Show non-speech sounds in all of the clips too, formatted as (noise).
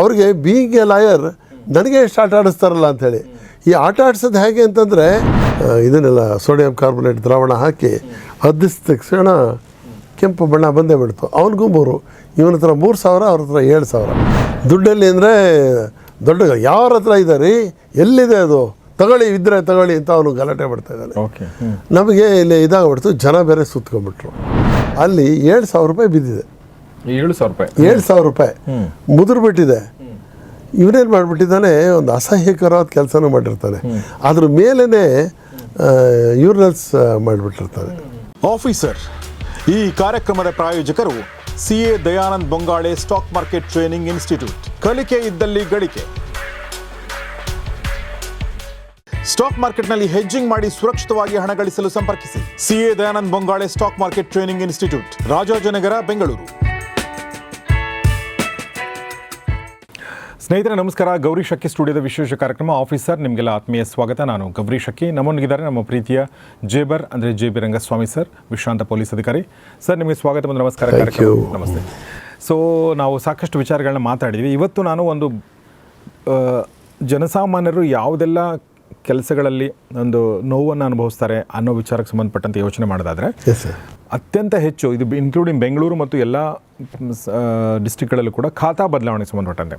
ಅವ್ರಿಗೆ being A lawyer ನನಗೆ ಎಷ್ಟು ಆಟ ಆಡಿಸ್ತಾರಲ್ಲ ಅಂಥೇಳಿ ಈ ಆಟ ಆಡಿಸೋದು ಹೇಗೆ ಅಂತಂದರೆ ಇದನ್ನೆಲ್ಲ ಸೋಡಿಯಂ ಕಾರ್ಬೊನೇಟ್ ದ್ರಾವಣ ಹಾಕಿ ಹದ್ದಿಸಿದ ತಕ್ಷಣ ಕೆಂಪು ಬಣ್ಣ ಬಂದೇ ಬಿಡ್ತು. ಅವನಿಗೂ ಮೂರು ಇವನ ಹತ್ರ ಮೂರು ಸಾವಿರ ಅವ್ರ ಹತ್ರ ಏಳು ಸಾವಿರ. ದುಡ್ಡಲ್ಲಿ ಅಂದರೆ ದೊಡ್ಡ ಯಾರ ಹತ್ರ ಇದೆ ರೀ ಎಲ್ಲಿದೆ ಅದು? ತಗೊಳ್ಳಿ ಇದ್ರೆ ತಗೊಳ್ಳಿ ಅಂತ ಅವನು ಗಲಾಟೆ ಮಾಡ್ತಾ ಇದ್ದಾನೆ. ಓಕೆ ನಮಗೆ ಇಲ್ಲಿ ಇದಾಗ್ಬಿಡ್ತು ಜನ ಬೇರೆ ಸುತ್ಕೊಂಡ್ಬಿಟ್ರು. ಅಲ್ಲಿ ಏಳು ಸಾವಿರ ರೂಪಾಯಿ ಬಿದ್ದಿದೆ. ಏಳು ಸಾವಿರ ರೂಪಾಯಿ. ಏಳು ಸಾವಿರ ರೂಪಾಯಿ. ಮುದುರ್ಬಿಟ್ಟಿದೆ ಇವನೇನು ಮಾಡಿಬಿಟ್ಟಿದ್ದಾನೆ ಒಂದು ಅಸಹ್ಯಕರವಾದ ಕೆಲಸನೂ ಮಾಡಿರ್ತಾನೆ ಅದ್ರ ಮೇಲೇ ಯೂರ್ನಲ್ಸ್ ಮಾಡಿಬಿಟ್ಟಿರ್ತಾರೆ ಆಫೀಸರ್ ಈ ಕಾರ್ಯಕ್ರಮದ ಪ್ರಾಯೋಜಕರು C A Dayanand Bongale stock market training institute ಕಲಿಕೆ ಇದ್ದಲ್ಲಿ ಗಳಿಕೆ. ಸ್ಟಾಕ್ ಮಾರ್ಕೆಟ್ನಲ್ಲಿ ಹೆಜ್ಜಿಂಗ್ ಮಾಡಿ ಸುರಕ್ಷಿತವಾಗಿ ಹಣ ಗಳಿಸಲು ಸಂಪರ್ಕಿಸಿ. A Dayanand Bongale stock market training institute Rajajinagar Bengaluru. ಸ್ನೇಹಿತರೆ ನಮಸ್ಕಾರ. ಗೌರಿ ಶಕ್ಕಿ ಸ್ಟುಡಿಯೋದ ವಿಶೇಷ ಕಾರ್ಯಕ್ರಮ. ಆಫೀಸರ್ ನಿಮಗೆಲ್ಲ ಆತ್ಮೀಯ ಸ್ವಾಗತ. ನಾನು ಗೌರಿ ಶಕ್ಕಿ ನಮ್ಮೊಂದಿಗಿದ್ದಾರೆ ನಮ್ಮ ಪ್ರೀತಿಯ ಜೇಬರ್ ಅಂದರೆ ಜೆ ಬಿ ರಂಗಸ್ವಾಮಿ ಸರ್ ವಿಶ್ರಾಂತ ಪೊಲೀಸ್ ಅಧಿಕಾರಿ. ಸರ್ ನಿಮಗೆ ಸ್ವಾಗತ ಮತ್ತು ನಮಸ್ಕಾರ ಕಾರ್ಯಕ್ರಮ. ನಮಸ್ತೆ. ಸೊ ನಾವು ಸಾಕಷ್ಟು ವಿಚಾರಗಳನ್ನ ಮಾತಾಡಿದ್ವಿ. ಇವತ್ತು ನಾನು ಒಂದು ಜನಸಾಮಾನ್ಯರು ಯಾವುದೆಲ್ಲ ಕೆಲಸಗಳಲ್ಲಿ ಒಂದು ನೋವನ್ನು ಅನುಭವಿಸ್ತಾರೆ ಅನ್ನೋ ವಿಚಾರಕ್ಕೆ ಸಂಬಂಧಪಟ್ಟಂತೆ ಯೋಚನೆ ಮಾಡೋದಾದರೆ ಅತ್ಯಂತ ಹೆಚ್ಚು ಇದು ಇನ್ಕ್ಲೂಡಿಂಗ್ ಬೆಂಗಳೂರು ಮತ್ತು ಎಲ್ಲ ಡಿಸ್ಟಿಕ್ಗಳಲ್ಲೂ ಕೂಡ ಖಾತಾ ಬದಲಾವಣೆಗೆ ಸಂಬಂಧಪಟ್ಟಂತೆ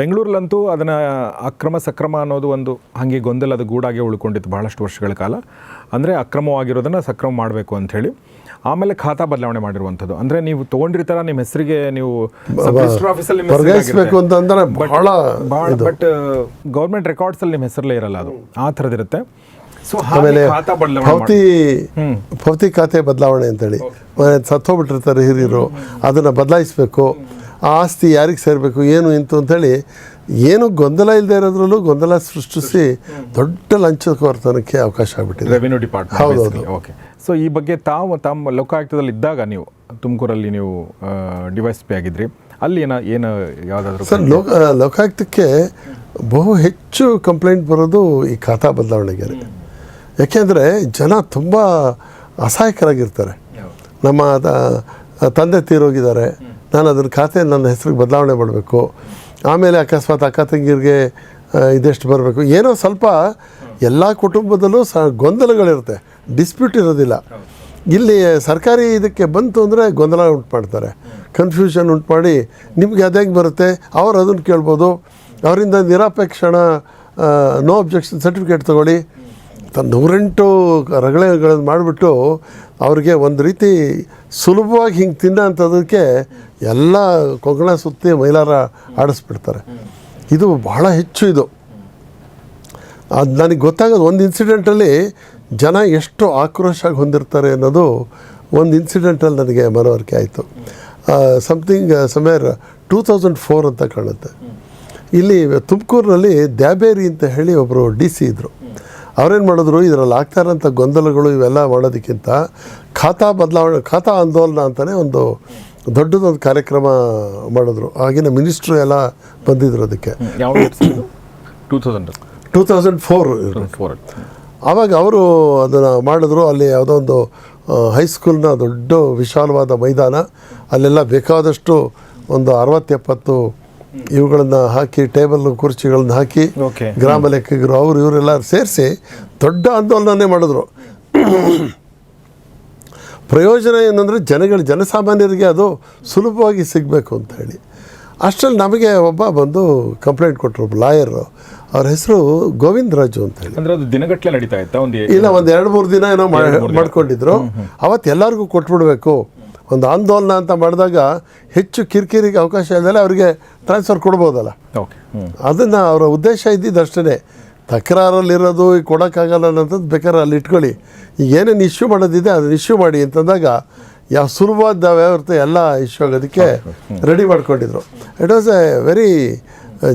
ಬೆಂಗಳೂರಲ್ಲಂತೂ ಅದನ್ನು ಅಕ್ರಮ ಸಕ್ರಮ ಅನ್ನೋದು ಒಂದು ಹಾಗೆ ಗೊಂದಲದ ಗೂಡಾಗೆ ಉಳ್ಕೊಂಡಿತ್ತು ಬಹಳಷ್ಟು ವರ್ಷಗಳ ಕಾಲ. ಅಂದರೆ ಅಕ್ರಮವಾಗಿರೋದನ್ನು ಸಕ್ರಮ ಮಾಡಬೇಕು ಅಂಥೇಳಿ. ಆಮೇಲೆ ಖಾತಾ ಬದಲಾವಣೆ ಮಾಡಿರುವಂಥದ್ದು. ಅಂದರೆ ನೀವು ತೊಗೊಂಡಿರ್ತಾರ ನಿಮ್ಮ ಹೆಸರಿಗೆ ನೀವು ಆಫೀಸಲ್ಲಿ ಬಟ್ ಗೌರ್ಮೆಂಟ್ ರೆಕಾರ್ಡ್ಸಲ್ಲಿ ನಿಮ್ಮ ಹೆಸರಲ್ಲೇ ಇರಲ್ಲ ಅದು. ಆ ಥರದಿರುತ್ತೆ ಸೊ ಆಮೇಲೆ ಖಾತಾ ಬದಲಾವಣೆ ಭೌತಿ ಭೌತಿ ಖಾತೆ ಬದಲಾವಣೆ ಅಂತೇಳಿ. ಸತ್ತೋಗ್ಬಿಟ್ಟಿರ್ತಾರೆ ಹಿರಿಯರು ಅದನ್ನು ಬದಲಾಯಿಸಬೇಕು. ಆ ಆಸ್ತಿ ಯಾರಿಗೆ ಸೇರಬೇಕು ಏನು ಇಂತು ಅಂತೇಳಿ ಏನು ಗೊಂದಲ ಇಲ್ಲದೆ ಇರೋದ್ರಲ್ಲೂ ಗೊಂದಲ ಸೃಷ್ಟಿಸಿ ದೊಡ್ಡ ಲಂಚಕೋರ್ತನಕ್ಕೆ ಅವಕಾಶ ಆಗ್ಬಿಟ್ಟಿದೆ. ರೆವಿನ್ಯೂ ಹೌದು, ಡಿಪಾರ್ಟ್ಮೆಂಟ್ ಓಕೆ ಸೊ ಈ ಬಗ್ಗೆ ತಾವು ತಮ್ಮ ಲೋಕಾಯುಕ್ತದಲ್ಲಿ ಇದ್ದಾಗ ನೀವು ತುಮಕೂರಲ್ಲಿ ನೀವು ಡಿವೈಸ್ ಪಿ ಆಗಿದ್ರಿ. ಅಲ್ಲಿ ಏನ ಏನು ಯಾವುದಾದ್ರು ಸರ್ ಲೋಕ ಲೋಕಾಯುಕ್ತಕ್ಕೆ ಬಹು ಹೆಚ್ಚು ಕಂಪ್ಲೇಂಟ್ ಬರೋದು ಈ ಖಾತಾ ಬದಲಾವಣೆಗೆ ಯಾಕೆಂದರೆ ಜನ ತುಂಬ ಅಸಹಾಯಕರಾಗಿರ್ತಾರೆ. ನಮ್ಮ ತಂದೆ ತೀರೋಗಿದ್ದಾರೆ. ನಾನು ಅದರ ಖಾತೆ ನನ್ನ ಹೆಸರಿಗೆ ಬದಲಾವಣೆ ಮಾಡಬೇಕು. ಆಮೇಲೆ ಅಕಸ್ಮಾತ್ ಅಕ್ಕ ತಂಗಿರಿಗೆ ಇದೆಷ್ಟು ಬರಬೇಕು. ಏನೋ ಸ್ವಲ್ಪ ಎಲ್ಲ ಕುಟುಂಬದಲ್ಲೂ ಸ, ಗೊಂದಲಗಳಿರುತ್ತೆ. ಡಿಸ್ಪ್ಯೂಟ್ ಇರೋದಿಲ್ಲ. ಇಲ್ಲಿ ಸರ್ಕಾರಿ ಇದಕ್ಕೆ ಬಂತು ಅಂದರೆ ಗೊಂದಲ ಉಂಟು ಮಾಡ್ತಾರೆ. ಕನ್ಫ್ಯೂಷನ್ ಉಂಟು ಮಾಡಿ ನಿಮಗೆ ಅದು ಹೆಂಗೆ ಬರುತ್ತೆ? ಅವ್ರು ಅದನ್ನು ಕೇಳ್ಬೋದು. ಅವರಿಂದ ನಿರಾಪೇಕ್ಷಣ ನೋ ಅಬ್ಜೆಕ್ಷನ್ ಸರ್ಟಿಫಿಕೇಟ್ ತೊಗೊಳ್ಳಿ. ತ- ನೂರೆಂಟು ರಗಳೆಗಳನ್ನು ಮಾಡಿಬಿಟ್ಟು ಅವ್ರಿಗೆ ಒಂದು ರೀತಿ ಸುಲಭವಾಗಿ ಹಿಂಗೆ ತಿನ್ನೋ ಅಂಥದಕ್ಕೆ ಎಲ್ಲ ಕೊಂಕಣ ಸುತ್ತಿ ಮೈಲಾರ ಆಡಿಸ್ಬಿಡ್ತಾರೆ. ಇದು ಬಹಳ ಹೆಚ್ಚು ಇದು. ಅದು ನನಗೆ ಗೊತ್ತಾಗೋದು ಒಂದು ಇನ್ಸಿಡೆಂಟಲ್ಲಿ ಜನ ಎಷ್ಟು ಆಕ್ರೋಶಾಗಿ ಹೊಂದಿರ್ತಾರೆ ಅನ್ನೋದು ಒಂದು ಇನ್ಸಿಡೆಂಟಲ್ಲಿ ನನಗೆ ಮನವರಿಕೆ ಆಯಿತು. Something summer two thousand four ಅಂತ ಕಾಣುತ್ತೆ. ಇಲ್ಲಿ ತುಮಕೂರಿನಲ್ಲಿ ದ್ಯಾಬೇರಿ ಅಂತ ಹೇಳಿ ಒಬ್ಬರು ಡಿ ಸಿ ಇದ್ದರು ಅವ್ರೇನು ಮಾಡಿದ್ರು? ಇದರಲ್ಲಿ ಆಗ್ತಾ ಇರೋಂಥ ಗೊಂದಲಗಳು ಇವೆಲ್ಲ ಮಾಡೋದಕ್ಕಿಂತ ಖಾತಾ ಬದಲಾವಣೆ ಖಾತಾ ಆಂದೋಲನ ಅಂತಲೇ ಒಂದು ದೊಡ್ಡದೊಂದು ಕಾರ್ಯಕ್ರಮ ಮಾಡಿದ್ರು. ಆಗಿನ ಮಿನಿಸ್ಟ್ರು ಎಲ್ಲ ಬಂದಿದ್ರು ಅದಕ್ಕೆ. Two thousand two thousand four four ಆವಾಗ ಅವರು ಅದನ್ನು ಮಾಡಿದ್ರು. ಅಲ್ಲಿ ಯಾವುದೋ ಒಂದು ಹೈಸ್ಕೂಲ್ನ ದೊಡ್ಡ ವಿಶಾಲವಾದ ಮೈದಾನ. ಅಲ್ಲೆಲ್ಲ ಬೇಕಾದಷ್ಟು ಒಂದು ಅರವತ್ತೆಪ್ಪತ್ತು ಇವುಗಳನ್ನು ಹಾಕಿ ಟೇಬಲ್ ಕುರ್ಚಿಗಳನ್ನ ಹಾಕಿ ಗ್ರಾಮ ಲೆಕ್ಕಿಗರು ಅವರು ಇವರೆಲ್ಲ ಸೇರಿಸಿ ದೊಡ್ಡ ಆಂದೋಲನನೇ ಮಾಡಿದ್ರು. ಪ್ರಯೋಜನ ಏನಂದರೆ ಜನಗಳು ಜನಸಾಮಾನ್ಯರಿಗೆ ಅದು ಸುಲಭವಾಗಿ ಸಿಗಬೇಕು ಅಂತ ಹೇಳಿ. ಅಷ್ಟರಲ್ಲಿ ನಮಗೆ ಒಬ್ಬ ಬಂದು ಕಂಪ್ಲೇಂಟ್ ಕೊಟ್ಟರು ಒಬ್ಬ ಲಾಯರು. ಅವ್ರ ಹೆಸರು ಗೋವಿಂದ ರಾಜು ಅಂತ ಹೇಳಿ. ಅಂದ್ರೆ ಅದು ದಿನಗಟ್ಟಲೆ ನಡೀತಾ ಇತ್ತು? ಒಂದು ಇಲ್ಲ ಒಂದು ಎರಡು ಮೂರು ದಿನ ಏನೋ ಮಾಡ್ಕೊಂಡಿದ್ರು. ಅವತ್ತು ಎಲ್ಲರಿಗೂ ಕೊಟ್ಬಿಡ್ಬೇಕು. ಒಂದು ಆಂದೋಲನ ಅಂತ ಮಾಡಿದಾಗ ಹೆಚ್ಚು ಕಿರಿಕಿರಿಗೆ ಅವಕಾಶ ಇಲ್ಲದೆ ಅವರಿಗೆ ಟ್ರಾನ್ಸ್ಫರ್ ಕೊಡ್ಬೋದಲ್ಲ. ಅದನ್ನು ಅವರ ಉದ್ದೇಶ ಇದ್ದಿದ್ದು ಅಷ್ಟೇ ತಕರಾರಲ್ಲಿರೋದು ಈಗ ಕೊಡೋಕ್ಕಾಗಲ್ಲ ಅನ್ನೋಂಥದ್ದು ಬೇಕಾದ್ರೆ ಅಲ್ಲಿ ಇಟ್ಕೊಳ್ಳಿ. ಈಗ ಏನೇನು ಇಶ್ಯೂ ಮಾಡೋದಿದೆ ಅದನ್ನು ಇಶ್ಯೂ ಮಾಡಿ ಅಂತಂದಾಗ ಯಾವ ಸುಲಭವಾದ ವ್ಯವಸ್ಥೆ ಎಲ್ಲ ಇಶ್ಯೂ ಆಗೋದಕ್ಕೆ ರೆಡಿ ಮಾಡ್ಕೊಂಡಿದ್ರು. ಇಟ್ ವಾಸ್ ಎ ವೆರಿ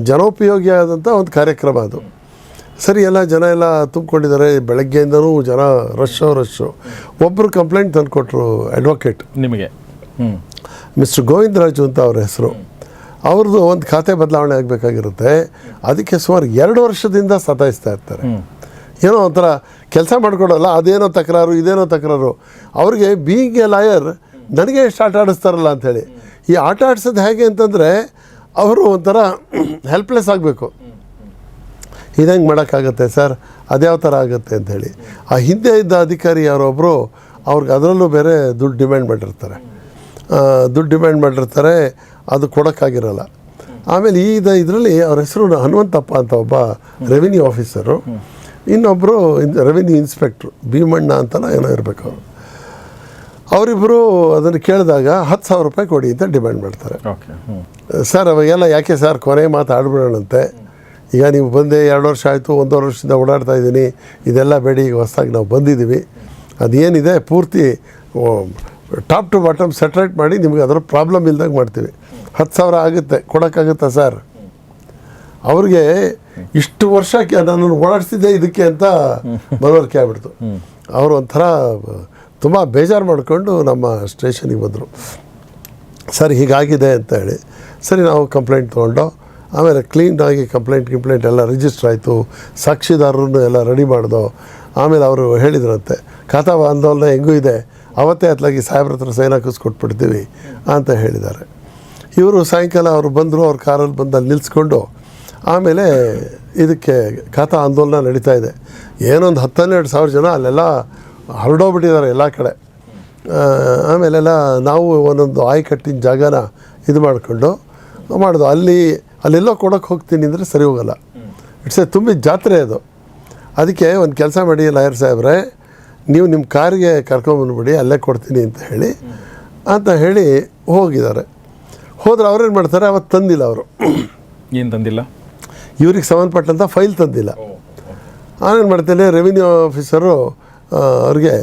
ಜನೋಪಯೋಗಿ ಆದಂಥ ಒಂದು ಕಾರ್ಯಕ್ರಮ ಅದು. ಸರಿ ಎಲ್ಲ ಜನ ಎಲ್ಲ ತುಂಬಿಕೊಂಡಿದ್ದಾರೆ. ಬೆಳಗ್ಗೆಯಿಂದನೂ ಜನ ರಶ್ಶು ರಶ್ಶು ಒಬ್ಬರು ಕಂಪ್ಲೇಂಟ್ ತಂದು ಕೊಟ್ಟರು ಅಡ್ವೊಕೇಟ್ ನಿಮಗೆ? ಹ್ಞೂ ಮಿಸ್ಟರ್ ಗೋವಿಂದರಾಜು ಅಂತ ಅವ್ರ ಹೆಸರು. ಅವ್ರದ್ದು ಒಂದು ಖಾತೆ ಬದಲಾವಣೆ ಆಗಬೇಕಾಗಿರುತ್ತೆ. ಅದಕ್ಕೆ ಸುಮಾರು ಎರಡು ವರ್ಷದಿಂದ ಸತಾಯಿಸ್ತಾ ಇರ್ತಾರೆ. ಏನೋ ಒಂಥರ ಕೆಲಸ ಮಾಡಿಕೊಡೋಲ್ಲ ಅದೇನೋ ತಕರಾರು ಇದೇನೋ ತಕರಾರು. ಅವ್ರಿಗೆ ಬೀಯಿಂಗ್ ಎ ಲಾಯರ್ ನನಗೆ ಎಷ್ಟು ಆಟ ಆಡಿಸ್ತಾರಲ್ಲ ಅಂಥೇಳಿ. ಈ ಆಟ ಆಡಿಸೋದು ಹೇಗೆ ಅಂತಂದರೆ ಅವರು ಒಂಥರ (clears throat) ಹೆಲ್ಪ್ಲೆಸ್ ಆಗಬೇಕು. ಇದಂಗೆ ಮಾಡೋಕ್ಕಾಗತ್ತೆ ಸರ್? ಅದ್ಯಾವ ಥರ ಆಗುತ್ತೆ ಅಂಥೇಳಿ ಆ ಹಿಂದೆ ಇದ್ದ ಅಧಿಕಾರಿ ಯಾರೊಬ್ಬರು ಅವ್ರಿಗೆ ಅದರಲ್ಲೂ ಬೇರೆ ದುಡ್ಡು ಡಿಮ್ಯಾಂಡ್ ಮಾಡಿರ್ತಾರೆ. ದುಡ್ಡು ಡಿಮ್ಯಾಂಡ್ ಮಾಡಿರ್ತಾರೆ ಅದು ಕೊಡೋಕ್ಕಾಗಿರಲ್ಲ. ಆಮೇಲೆ ಈ ಇದರಲ್ಲಿ ಅವ್ರ ಹೆಸರು ಹನುಮಂತಪ್ಪ ಅಂತ ಒಬ್ಬ ರೆವಿನ್ಯೂ ಆಫೀಸರು. ಇನ್ನೊಬ್ಬರು ರೆವಿನ್ಯೂ ಇನ್ಸ್ಪೆಕ್ಟ್ರು. ಭೀಮಣ್ಣ ಅಂತಲೋ ಏನೋ ಇರಬೇಕು ಅವರು. ಅವರಿಬ್ಬರು ಅದನ್ನು ಕೇಳಿದಾಗ ಹತ್ತು ಸಾವಿರ ರೂಪಾಯಿ ಕೊಡಿ ಅಂತ ಡಿಮ್ಯಾಂಡ್ ಮಾಡ್ತಾರೆ. ಸರ್ ಅವಾಗೆಲ್ಲ ಯಾಕೆ ಸರ್ ಕೊನೆ ಮಾತು ಆಡ್ಬಿಡೋಣಂತೆ? ಈಗ ನೀವು ಬಂದೆ ಎರಡು ವರ್ಷ ಆಯಿತು, ಒಂದೂವರೆ ವರ್ಷದಿಂದ ಓಡಾಡ್ತಾ ಇದ್ದೀನಿ. ಇದೆಲ್ಲ ಬೇಡಿ, ಈಗ ಹೊಸದಾಗಿ ನಾವು ಬಂದಿದ್ದೀವಿ. ಅದೇನಿದೆ, ಪೂರ್ತಿ ಟಾಪ್ ಟು ಬಾಟಮ್ ಸೆಟ್ರೇಟ್ ಮಾಡಿ ನಿಮಗೆ ಅದರ ಪ್ರಾಬ್ಲಮ್ ಇಲ್ದಂಗೆ ಮಾಡ್ತೀವಿ. ಹತ್ತು ಸಾವಿರ ಆಗುತ್ತೆ, ಕೊಡೋಕ್ಕಾಗುತ್ತಾ ಸರ್? ಅವ್ರಿಗೆ ಇಷ್ಟು ವರ್ಷಕ್ಕೆ ನಾನು ಓಡಾಡಿಸ್ತಿದ್ದೆ ಇದಕ್ಕೆ ಅಂತ ಮನವರಿಕೆ ಆಗ್ಬಿಡ್ತು. ಅವರು ಒಂಥರ, ತುಂಬ ಬೇಜಾರು ಮಾಡಿಕೊಂಡು ನಮ್ಮ ಸ್ಟೇಷನಿಗೆ ಬಂದರು. ಸರ್, ಹೀಗಾಗಿದೆ ಅಂತ ಹೇಳಿ. ಸರಿ, ನಾವು ಕಂಪ್ಲೇಂಟ್ ತೊಗೊಂಡು ಆಮೇಲೆ ಕ್ಲೀನಾಗಿ ಕಂಪ್ಲೇಂಟ್ ಗಿಂಪ್ಲೇಂಟ್ ಎಲ್ಲ ರಿಜಿಸ್ಟರ್ ಆಯಿತು. ಸಾಕ್ಷಿದಾರರನ್ನು ಎಲ್ಲ ರೆಡಿ ಮಾಡಿದೋ. ಆಮೇಲೆ ಅವರು ಹೇಳಿದ್ರಂತೆ ಕಥಾ ಆಂದೋಲನ ಹೆಂಗೂ ಇದೆ? ಅವತ್ತೇ ಅತ್ಲಾಗಿ ಸಾಹೇಬ್ರ ಹತ್ರ ಸೈನ್ ಹಾಕಿಸ್ಕೊಟ್ಬಿಡ್ತೀವಿ ಅಂತ ಹೇಳಿದ್ದಾರೆ. ಇವರು ಸಾಯಂಕಾಲ ಅವರು ಬಂದರು, ಅವ್ರ ಕಾರಲ್ಲಿ ಬಂದು ಅಲ್ಲಿ ನಿಲ್ಲಿಸ್ಕೊಂಡು ಆಮೇಲೆ ಇದಕ್ಕೆ ಖಾತಾ ಆಂದೋಲನ ನಡೀತಾ ಇದೆ. ಏನೊಂದು ಹತ್ತನ್ನೆರಡು ಸಾವಿರ ಜನ ಅಲ್ಲೆಲ್ಲ ಹರಡೋಗ್ಬಿಟ್ಟಿದ್ದಾರೆ ಎಲ್ಲ ಕಡೆ. ಆಮೇಲೆಲ್ಲ ನಾವು ಒಂದೊಂದು ಆಯ್ಕಟ್ಟಿನ ಜಾಗನ ಇದು ಮಾಡಿಕೊಂಡು, ಮಾಡೋದು. ಅಲ್ಲಿ ಅಲ್ಲೆಲ್ಲೋ ಕೊಡೋಕೆ ಹೋಗ್ತೀನಿ ಅಂದರೆ ಸರಿ ಹೋಗಲ್ಲ. ಇಟ್ಸ್ ಎ ತುಂಬಿ ಜಾತ್ರೆ ಅದು. ಅದಕ್ಕೆ ಒಂದು ಕೆಲಸ ಮಾಡಿ ಲಾಯರ್ ಸಾಹೇಬ್ರೆ ನೀವು ನಿಮ್ಮ ಕಾರಿಗೆ ಕರ್ಕೊಂಬಂದ್ಬಿಡಿ ಅಲ್ಲೇ ಕೊಡ್ತೀನಿ ಅಂತ ಹೇಳಿ ಅಂತ ಹೇಳಿ ಹೋಗಿದ್ದಾರೆ. ಹೋದ್ರೆ ಅವ್ರೇನು ಮಾಡ್ತಾರೆ ಅವತ್ತು ತಂದಿಲ್ಲ ಅವರು. ಏನು ತಂದಿಲ್ಲ? ಇವ್ರಿಗೆ ಸಂಬಂಧಪಟ್ಟಂಥ ಫೈಲ್ ತಂದಿಲ್ಲ. ನಾನೇನು ಮಾಡ್ತೇನೆ ರೆವಿನ್ಯೂ ಆಫೀಸರು ಅವ್ರಿಗೆ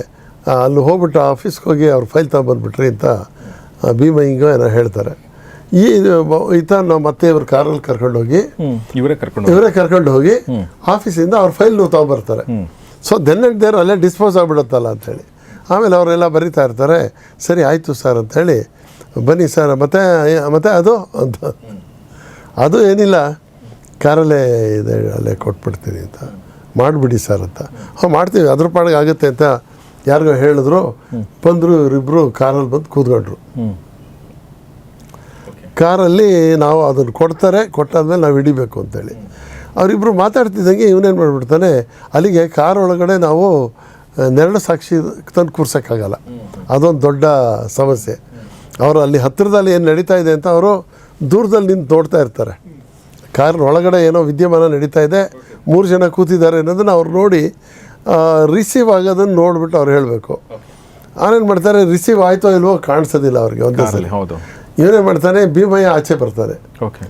ಅಲ್ಲಿ ಹೋಗ್ಬಿಟ್ಟು ಆಫೀಸ್ಗೆ ಹೋಗಿ ಅವ್ರ ಫೈಲ್ ತಗೊಂಬಂದ್ಬಿಟ್ರಿ ಅಂತ ಆ, ಭೀಮ ಹಿಂಗೋ ಏನೋ ಹೇಳ್ತಾರೆ. ಈ ಈತನ ಮತ್ತೆ ಇವ್ರ ಕಾರಲ್ಲಿ ಕರ್ಕೊಂಡು ಹೋಗಿ ಇವರೇ ಕರ್ಕೊಂಡು ಇವರೇ ಕರ್ಕೊಂಡು ಹೋಗಿ ಆಫೀಸಿಂದ ಅವ್ರ ಫೈಲ್ ತೊಗೊಂಬರ್ತಾರೆ. ಸೊ ದೆನ್ ಅಂಡ್ ದೇರ್ ಅಲ್ಲೇ ಡಿಸ್ಪೋಸ್ ಆಗಿಬಿಡುತ್ತಲ್ಲ ಅಂಥೇಳಿ ಆಮೇಲೆ ಅವರೆಲ್ಲ ಬರೀತಾ ಇರ್ತಾರೆ ಸರಿ ಆಯಿತು ಸರ್ ಹೇಳಿ ಬನ್ನಿ ಸರ್ ಮತ್ತೆ ಮತ್ತೆ ಅದು ಅಂತ. ಅದು ಏನಿಲ್ಲ ಕಾರಲ್ಲೇ ಇದೆ ಅಲ್ಲೇ ಕೊಟ್ಬಿಡ್ತೀನಿ ಅಂತ. ಮಾಡಿಬಿಡಿ ಸರ್ ಅಂತ. ಹಾಂ ಮಾಡ್ತೀವಿ ಅದ್ರ ಪಾಡಿಗೆ ಆಗುತ್ತೆ ಅಂತ ಯಾರಿಗೋ ಹೇಳಿದ್ರು. ಬಂದರು ಇವರಿಬ್ಬರು ಕಾರಲ್ಲಿ ಬಂದು ಕೂತ್ಕೊಂಡ್ರು. ಕಾರಲ್ಲಿ ನಾವು ಅದನ್ನು ಕೊಡ್ತಾರೆ, ಕೊಟ್ಟಾದ್ಮೇಲೆ ನಾವು ಹಿಡಿಬೇಕು ಅಂತೇಳಿ. ಅವರಿಬ್ಬರು ಮಾತಾಡ್ತಿದ್ದಂಗೆ ಇವನೇನು ಮಾಡಿಬಿಡ್ತಾನೆ, ಅಲ್ಲಿಗೆ ಕಾರ್ ಒಳಗಡೆ ನಾವು ನೆರಳು ಸಾಕ್ಷಿ ತಂದು ಕೂರ್ಸೋಕ್ಕಾಗಲ್ಲ. ಅದೊಂದು ದೊಡ್ಡ ಸಮಸ್ಯೆ. ಅವರು ಅಲ್ಲಿ ಹತ್ತಿರದಲ್ಲಿ ಏನು ನಡೀತಾ ಇದೆ ಅಂತ ಅವರು ದೂರದಲ್ಲಿ ನಿಂತು ನೋಡ್ತಾ ಇರ್ತಾರೆ. ಕಾರಿನ ಒಳಗಡೆ ಏನೋ ವಿದ್ಯಮಾನ ನಡೀತಾ ಇದೆ, ಮೂರು ಜನ ಕೂತಿದ್ದಾರೆ ಅನ್ನೋದನ್ನು ಅವ್ರು ನೋಡಿ ರಿಸೀವ್ ಆಗೋದನ್ನು ನೋಡಿಬಿಟ್ಟು ಅವ್ರು ಹೇಳಬೇಕು. ಆನೇನು ಮಾಡ್ತಾರೆ ರಿಸೀವ್ ಆಯಿತೋ ಇಲ್ವೋ ಕಾಣಿಸೋದಿಲ್ಲ ಅವ್ರಿಗೆ ಒಂದೇ ಸಲ. ಮಾಡ್ತಾರೆ ಮಾಡ್ತಾನೆ ಭೀಮಯ್ಯ ಆಚೆ ಬರ್ತಾರೆ. ಓಕೆ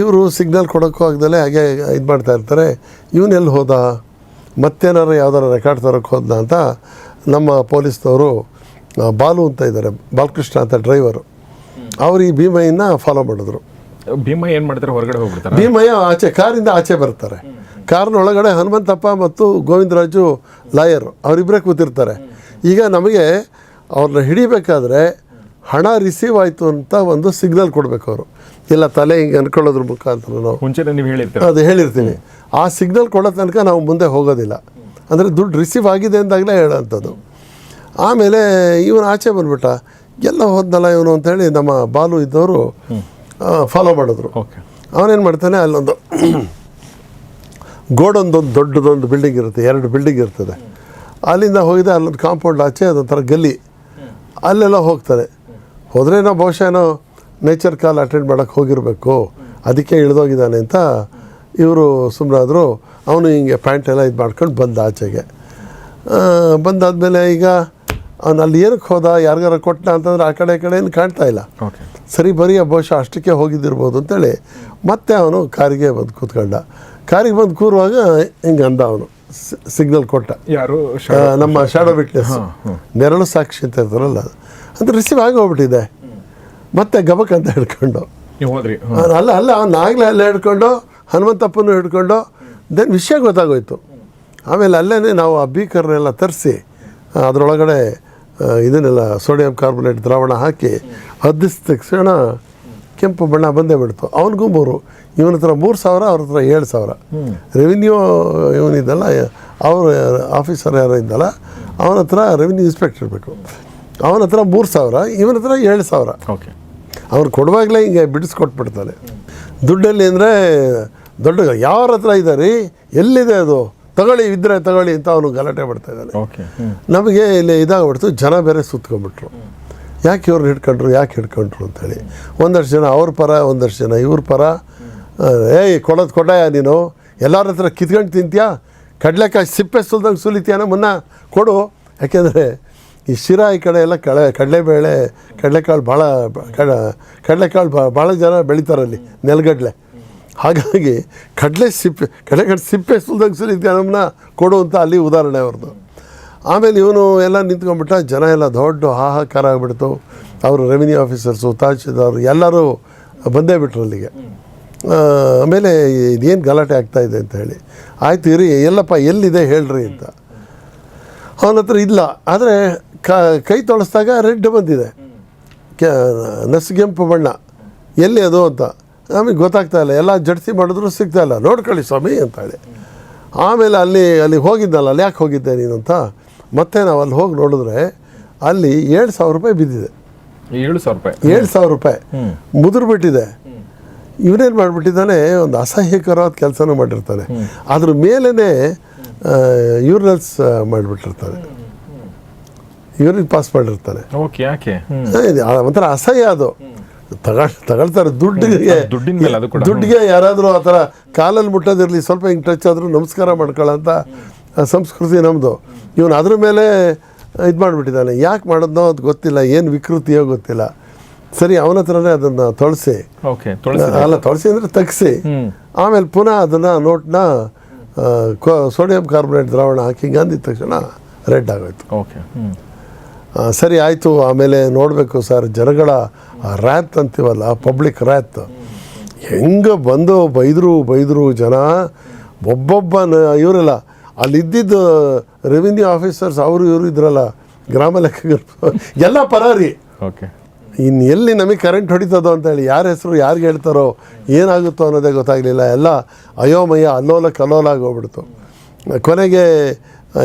ಇವರು ಸಿಗ್ನಲ್ ಕೊಡೋಕ್ಕೂ ಆಗ್ದಲೆ ಹಾಗೆ ಇದು ಮಾಡ್ತಾ ಇರ್ತಾರೆ. ಇವನೆಲ್ಲಿ ಹೋದ? ಮತ್ತೇನಾರು ಯಾವ್ದಾರು ರೆಕಾರ್ಡ್ ತರೋಕ್ಕೆ ಹೋದ ಅಂತ ನಮ್ಮ ಪೊಲೀಸ್ನವರು ಬಾಲು ಅಂತ ಇದ್ದಾರೆ ಬಾಲಕೃಷ್ಣ ಅಂತ ಡ್ರೈವರು ಅವ್ರು ಈ ಭೀಮಯ್ಯನ ಫಾಲೋ ಮಾಡಿದ್ರು. ಭೀಮಯ್ಯ ಏನು ಮಾಡ್ತಾರೆ? ಹೊರಗಡೆ ಹೋಗ್ಬಿಡ್ತಾರೆ? ಭೀಮಯ್ಯ ಆಚೆ ಕಾರಿಂದ ಆಚೆ ಬರ್ತಾರೆ. ಕಾರ್ನ ಒಳಗಡೆ ಹನುಮಂತಪ್ಪ ಮತ್ತು ಗೋವಿಂದರಾಜು ಲಾಯರ್ ಅವರಿಬ್ಬರೇ ಕೂತಿರ್ತಾರೆ. ಈಗ ನಮಗೆ ಅವ್ರನ್ನ ಹಿಡಿಬೇಕಾದ್ರೆ ಹಣ ರಿಸೀವ್ ಆಯಿತು ಅಂತ ಒಂದು ಸಿಗ್ನಲ್ ಕೊಡಬೇಕು ಅವರು. ಇಲ್ಲ ತಲೆ ಹಿಂಗೆ ಅನ್ಕೊಳ್ಳೋದ್ರ ಮುಖಾಂತರ ನಾವು. ಮುಂಚೆನೇ ನೀವು ಹೇಳಿರ್ತೀವಿ ಅದು ಹೇಳಿರ್ತೀನಿ. ಆ ಸಿಗ್ನಲ್ ಕೊಡೋ ತನಕ ನಾವು ಮುಂದೆ ಹೋಗೋದಿಲ್ಲ. ಅಂದರೆ ದುಡ್ಡು ರಿಸೀವ್ ಆಗಿದೆ ಅಂದಾಗಲೇ ಹೇಳೋಂಥದ್ದು. ಆಮೇಲೆ ಇವನು ಆಚೆ ಬಂದ್ಬಿಟ್ಟ. ಎಲ್ಲ ಹೋದ್ನಲ್ಲ ಇವನು ಅಂತೇಳಿ ನಮ್ಮ ಬಾಲು ಇದ್ದವರು ಫಾಲೋ ಮಾಡಿದ್ರು. ಓಕೆ. ಅವನೇನು ಮಾಡ್ತಾನೆ ಅಲ್ಲೊಂದು ಗೋಡೊಂದೊಂದು ದೊಡ್ಡದೊಂದು ಬಿಲ್ಡಿಂಗ್ ಇರುತ್ತೆ ಎರಡು ಬಿಲ್ಡಿಂಗ್ ಇರ್ತದೆ. ಅಲ್ಲಿಂದ ಹೋಗಿದ್ದೆ ಅಲ್ಲೊಂದು ಕಾಂಪೌಂಡ್ ಆಚೆ ಅದೊಂಥರ ಗಲ್ಲಿ. ಅಲ್ಲೆಲ್ಲ ಹೋಗ್ತಾನೆ ಹೋದರೆ ನಾವು ಬಹುಶಃ ಏನೋ ನೇಚರ್ ಕಾಲ್ ಅಟೆಂಡ್ ಮಾಡೋಕ್ಕೆ ಹೋಗಿರಬೇಕು. ಅದಕ್ಕೆ ಇಳಿದೋಗಿದ್ದಾನೆ ಅಂತ ಇವರು ಸುಮ್ಮನಾದರು ಅವನು ಹಿಂಗೆ ಪ್ಯಾಂಟ್ ಎಲ್ಲ ಇದು ಮಾಡ್ಕೊಂಡು ಬಂದ ಆಚೆಗೆ. ಬಂದಾದಮೇಲೆ ಈಗ ಅವನು ಅಲ್ಲಿ ಏನಕ್ಕೆ ಹೋದ ಯಾರಿಗಾರ ಕೊಟ್ಟ ಅಂತಂದ್ರೆ ಆ ಕಡೆ ಈ ಕಡೆ ಏನು ಕಾಣ್ತಾ ಇಲ್ಲ. ಸರಿ ಬರೀ ಬಹುಶಃ ಅಷ್ಟಕ್ಕೆ ಹೋಗಿದ್ದಿರ್ಬೋದು ಅಂತೇಳಿ ಮತ್ತೆ ಅವನು ಕಾರಿಗೆ ಬಂದು ಕೂತ್ಕೊಂಡ. ಕಾರಿಗೆ ಬಂದು ಕೂರುವಾಗ ಹಿಂಗೆ ಅಂದ ಅವನು ಸಿಗ್ನಲ್ ಕೊಟ್ಟ. ಯಾರು? ನಮ್ಮ ಶಾಡೋ ವಿಟ್ನೆಸ್ ನೆರಳು ಸಾಕ್ಷಿ ಅಂತ ಇರ್ತಾರಲ್ಲ. ಅದು. ಅದು ರಿಸೀವ್ ಆಗಿ ಹೋಗ್ಬಿಟ್ಟಿದೆ ಮತ್ತೆ ಗಬಕ್ ಅಂತ ಹಿಡ್ಕೊಂಡು ಅಲ್ಲ ಅಲ್ಲ ನಾಗಲೇ ಆಗಲೇ ಅಲ್ಲೇ ಹಿಡ್ಕೊಂಡು ಹನುಮಂತಪ್ಪನೂ ಹಿಡ್ಕೊಂಡು ದೆನ್ ವಿಷಯ ಗೊತ್ತಾಗೋಯ್ತು. ಆಮೇಲೆ ಅಲ್ಲೇ ನಾವು ಆ ಬೀಕರ್ನೆಲ್ಲ ತರಿಸಿ ಅದರೊಳಗಡೆ ಇದನ್ನೆಲ್ಲ ಸೋಡಿಯಂ ಕಾರ್ಬೊನೇಟ್ ದ್ರಾವಣ ಹಾಕಿ ಹದ್ದಿಸಿದ ತಕ್ಷಣ ಕೆಂಪು ಬಣ್ಣ ಬಂದೇ ಬಿಡ್ತು. ಅವನಿಗೂ ಮೂರು. ಇವನ ಹತ್ರ ಮೂರು ಸಾವಿರ ಅವ್ರ ಹತ್ರ ಏಳು ಸಾವಿರ. ರೆವಿನ್ಯೂ ಇವನಿದ್ದಲ್ಲ ಅವ್ರ ಆಫೀಸರ್ ಯಾರು ಇದ್ದಲ್ಲ ಅವನ ಹತ್ರ ರೆವಿನ್ಯೂ ಇನ್ಸ್ಪೆಕ್ಟರ್ ಇರಬೇಕು ಅವನ ಹತ್ರ ಮೂರು ಸಾವಿರ ಇವನ ಹತ್ರ ಏಳು ಸಾವಿರ. ಓಕೆ. ಅವ್ರು ಕೊಡುವಾಗಲೇ ಹಿಂಗೆ ಬಿಡಿಸ್ಕೊಟ್ಬಿಡ್ತಾನೆ ದುಡ್ಡಲ್ಲಿ ಅಂದರೆ ದೊಡ್ಡ ಯಾರ ಹತ್ರ ಇದ್ದಾರೆ ಎಲ್ಲಿದೆ ಅದು? ತಗೊಳ್ಳಿ ಇದ್ರೆ ತಗೊಳ್ಳಿ ಅಂತ ಅವನು ಗಲಾಟೆ ಮಾಡ್ತಾ ಇದ್ದಾನೆ. ಓಕೆ ನಮಗೆ ಇಲ್ಲಿ ಇದಾಗ್ಬಿಡ್ತು ಜನ ಬೇರೆ ಸುತ್ಕೊಂಡ್ಬಿಟ್ರು. ಯಾಕೆ ಇವ್ರನ್ನ ಹಿಡ್ಕೊಂಡ್ರು ಯಾಕೆ ಹಿಡ್ಕೊಂಡ್ರು ಅಂತೇಳಿ. ಒಂದಷ್ಟು ಜನ ಅವ್ರ ಪರ ಒಂದಷ್ಟು ಜನ ಇವ್ರ ಪರ. ಏಯ್ ಕೊಡೋದು ಕೊಡಯ ನೀನು? ಎಲ್ಲರ ಹತ್ರ ಕಿತ್ಕೊಂಡು ತಿಂತೀಯಾ? ಕಡಲೆಕಾಯಿ ಸಿಪ್ಪೆ ಸುಲ್ದಂಗೆ ಸುಲಿತೀಯನ ಮುನ್ನ ಕೊಡು. ಯಾಕೆಂದರೆ ಈ ಶಿರಾ ಈ ಕಡೆ ಎಲ್ಲ ಕಳೆ ಕಡಲೆಬೇಳೆ ಕಡಲೆಕಾಳು ಭಾಳ, ಕಡ ಕಡಲೆಕಾಳು ಭಾಳ ಜನ ಬೆಳಿತಾರಲ್ಲಿ ನೆಲಗಡಲೆ. ಹಾಗಾಗಿ ಕಡಲೆ ಸಿಪ್ಪೆ ಕಡಲೆಕಾಳು ಸಿಪ್ಪೆ ಸುಲ್ದಂಗೆ ಸುಲಿತೀಯ ನಮ್ಮನ್ನ ಕೊಡು ಅಂತ ಅಲ್ಲಿ ಉದಾಹರಣೆ ಅವ್ರದ್ದು. ಆಮೇಲೆ ಇವನು ಎಲ್ಲ ನಿಂತ್ಕೊಂಡ್ಬಿಟ್ಟ, ಜನ ಎಲ್ಲ ದೊಡ್ಡ ಹಾಹಾಕಾರ ಆಗಿಬಿಡ್ತು. ಅವರು ರೆವಿನ್ಯೂ ಆಫೀಸರ್ಸು ತಹಶೀಲ್ದಾರ್ ಎಲ್ಲರೂ ಬಂದೇ ಬಿಟ್ರು ಅಲ್ಲಿಗೆ. ಆಮೇಲೆ ಇದೇನು ಗಲಾಟೆ ಆಗ್ತಾಯಿದೆ ಅಂತ ಹೇಳಿ. ಆಯ್ತು ಇರಿ, ಎಲ್ಲಪ್ಪ ಎಲ್ಲಿದೆ ಹೇಳ್ರಿ ಅಂತ. ಅವನ ಹತ್ರ ಇಲ್ಲ. ಆದರೆ ಕೈ ತೊಳಸ್ದಾಗ ರೆಡ್ ಬಂದಿದೆ. ಕೆ ನಸುಗೆಂಪು ಬಣ್ಣ. ಎಲ್ಲಿ ಅದು ಅಂತ? ನಮಗೆ ಗೊತ್ತಾಗ್ತಾ ಇಲ್ಲ. ಎಲ್ಲ ಜಡ್ಸಿ ಮಾಡಿದ್ರು ಸಿಗ್ತಾ ಇಲ್ಲ. ನೋಡ್ಕೊಳ್ಳಿ ಸ್ವಾಮಿ ಅಂತ ಹೇಳಿ. ಆಮೇಲೆ ಅಲ್ಲಿ ಅಲ್ಲಿ ಹೋಗಿದ್ದಲ್ಲ. ಅಲ್ಲಿ ಯಾಕೆ ಹೋಗಿದ್ದೆ ನೀನು ಅಂತ? ಮತ್ತೆ ನಾವು ಅಲ್ಲಿ ಹೋಗಿ ನೋಡಿದ್ರೆ ಅಲ್ಲಿ ಏಳು ಸಾವಿರ ರೂಪಾಯಿ ಬಿದ್ದಿದೆ. ಏಳು ಸಾವಿರ ರೂಪಾಯಿ. ಏಳು ಸಾವಿರ ರೂಪಾಯಿ. ಮುದುರು ಬಿಟ್ಟಿದೆ. ಇವನೇನು ಮಾಡಿಬಿಟ್ಟಿದ್ದಾನೆ? ಒಂದು ಅಸಹ್ಯಕರವಾದ ಕೆಲಸನೂ ಮಾಡಿರ್ತಾನೆ. ಅದ್ರ ಮೇಲೇ ಯೂರಿನಲ್ಸ್ ಮಾಡಿಬಿಟ್ಟಿರ್ತಾರೆ. ಯೂರಿನ್ ಪಾಸ್ ಮಾಡಿರ್ತಾರೆ. ಓಕೆ ಯಾಕೆ? ಒಂಥರ ಅಸಹ್ಯ ಅದು. ತಗೊಳ್ ತಗೊಳ್ತಾರೆ. ದುಡ್ಡಿಗೆ ದುಡ್ಡಿನ ಮೇಲೆ ಅದು ಕೂಡ. ದುಡ್ಡಿಗೆ ಯಾರಾದರೂ ಆ ಥರ ಕಾಲಲ್ಲಿ ಮುಟ್ಟೋದಿರಲಿ ಸ್ವಲ್ಪ ಹಿಂಗೆ ಟಚ್ ಆದರೂ ನಮಸ್ಕಾರ ಮಾಡ್ಕೊಳ್ಳೋಂಥ ಸಂಸ್ಕೃತಿ ನಮ್ಮದು ಇವನು ಅದ್ರ ಮೇಲೆ ಇದು ಮಾಡಿಬಿಟ್ಟಿದ್ದಾನೆ. ಯಾಕೆ ಮಾಡೋದನ್ನೋ ಅದು ಗೊತ್ತಿಲ್ಲ. ಏನು ವಿಕೃತಿಯೋ ಗೊತ್ತಿಲ್ಲ. ಸರಿ ಅವನ ಹತ್ರನೇ ಅದನ್ನು ತುಳಸಿ. ಅಲ್ಲ ತೊಳಸಿ ಅಂದರೆ ತಗ್ಸಿ. ಆಮೇಲೆ ಪುನಃ ಅದನ್ನು ನೋಟ್ನ ಸೋಡಿಯಂ ಕಾರ್ಬೊನೇಟ್ ದ್ರಾವಣ ಹಾಕಿ ಅಂದಿದ ತಕ್ಷಣ ರೆಡ್ ಆಗೋಯ್ತು. ಓಕೆ ಸರಿ ಆಯಿತು. ಆಮೇಲೆ ನೋಡಬೇಕು ಸರ್ ಜನಗಳ ರ್ಯಾತ್ ಅಂತೀವಲ್ಲ ಪಬ್ಲಿಕ್ ರ್ಯಾತ್. ಹೆಂಗೆ ಬಂದು ಬೈದರು ಬೈದರು ಜನ ಒಬ್ಬೊಬ್ಬ ಇವರೆಲ್ಲ ಅಲ್ಲಿದ್ದಿದ್ದು ರೆವಿನ್ಯೂ ಆಫೀಸರ್ಸ್ ಅವರು ಇವರು ಇದ್ರಲ್ಲ ಗ್ರಾಮ ಲೆಕ್ಕ ಎಲ್ಲ ಪರಾರಿ. ಓಕೆ. ಇನ್ನು ಎಲ್ಲಿ ನಮಗೆ ಕರೆಂಟ್ ಹೊಡಿತದೋ ಅಂತೇಳಿ ಯಾರ ಹೆಸರು ಯಾರಿಗೆ ಹೇಳ್ತಾರೋ ಏನಾಗುತ್ತೋ ಅನ್ನೋದೇ ಗೊತ್ತಾಗಲಿಲ್ಲ. ಎಲ್ಲ ಅಯೋಮಯ ಅಲ್ಲೋಲ ಕಲ್ಲೋಲ ಆಗೋಗ್ಬಿಡ್ತು. ಕೊನೆಗೆ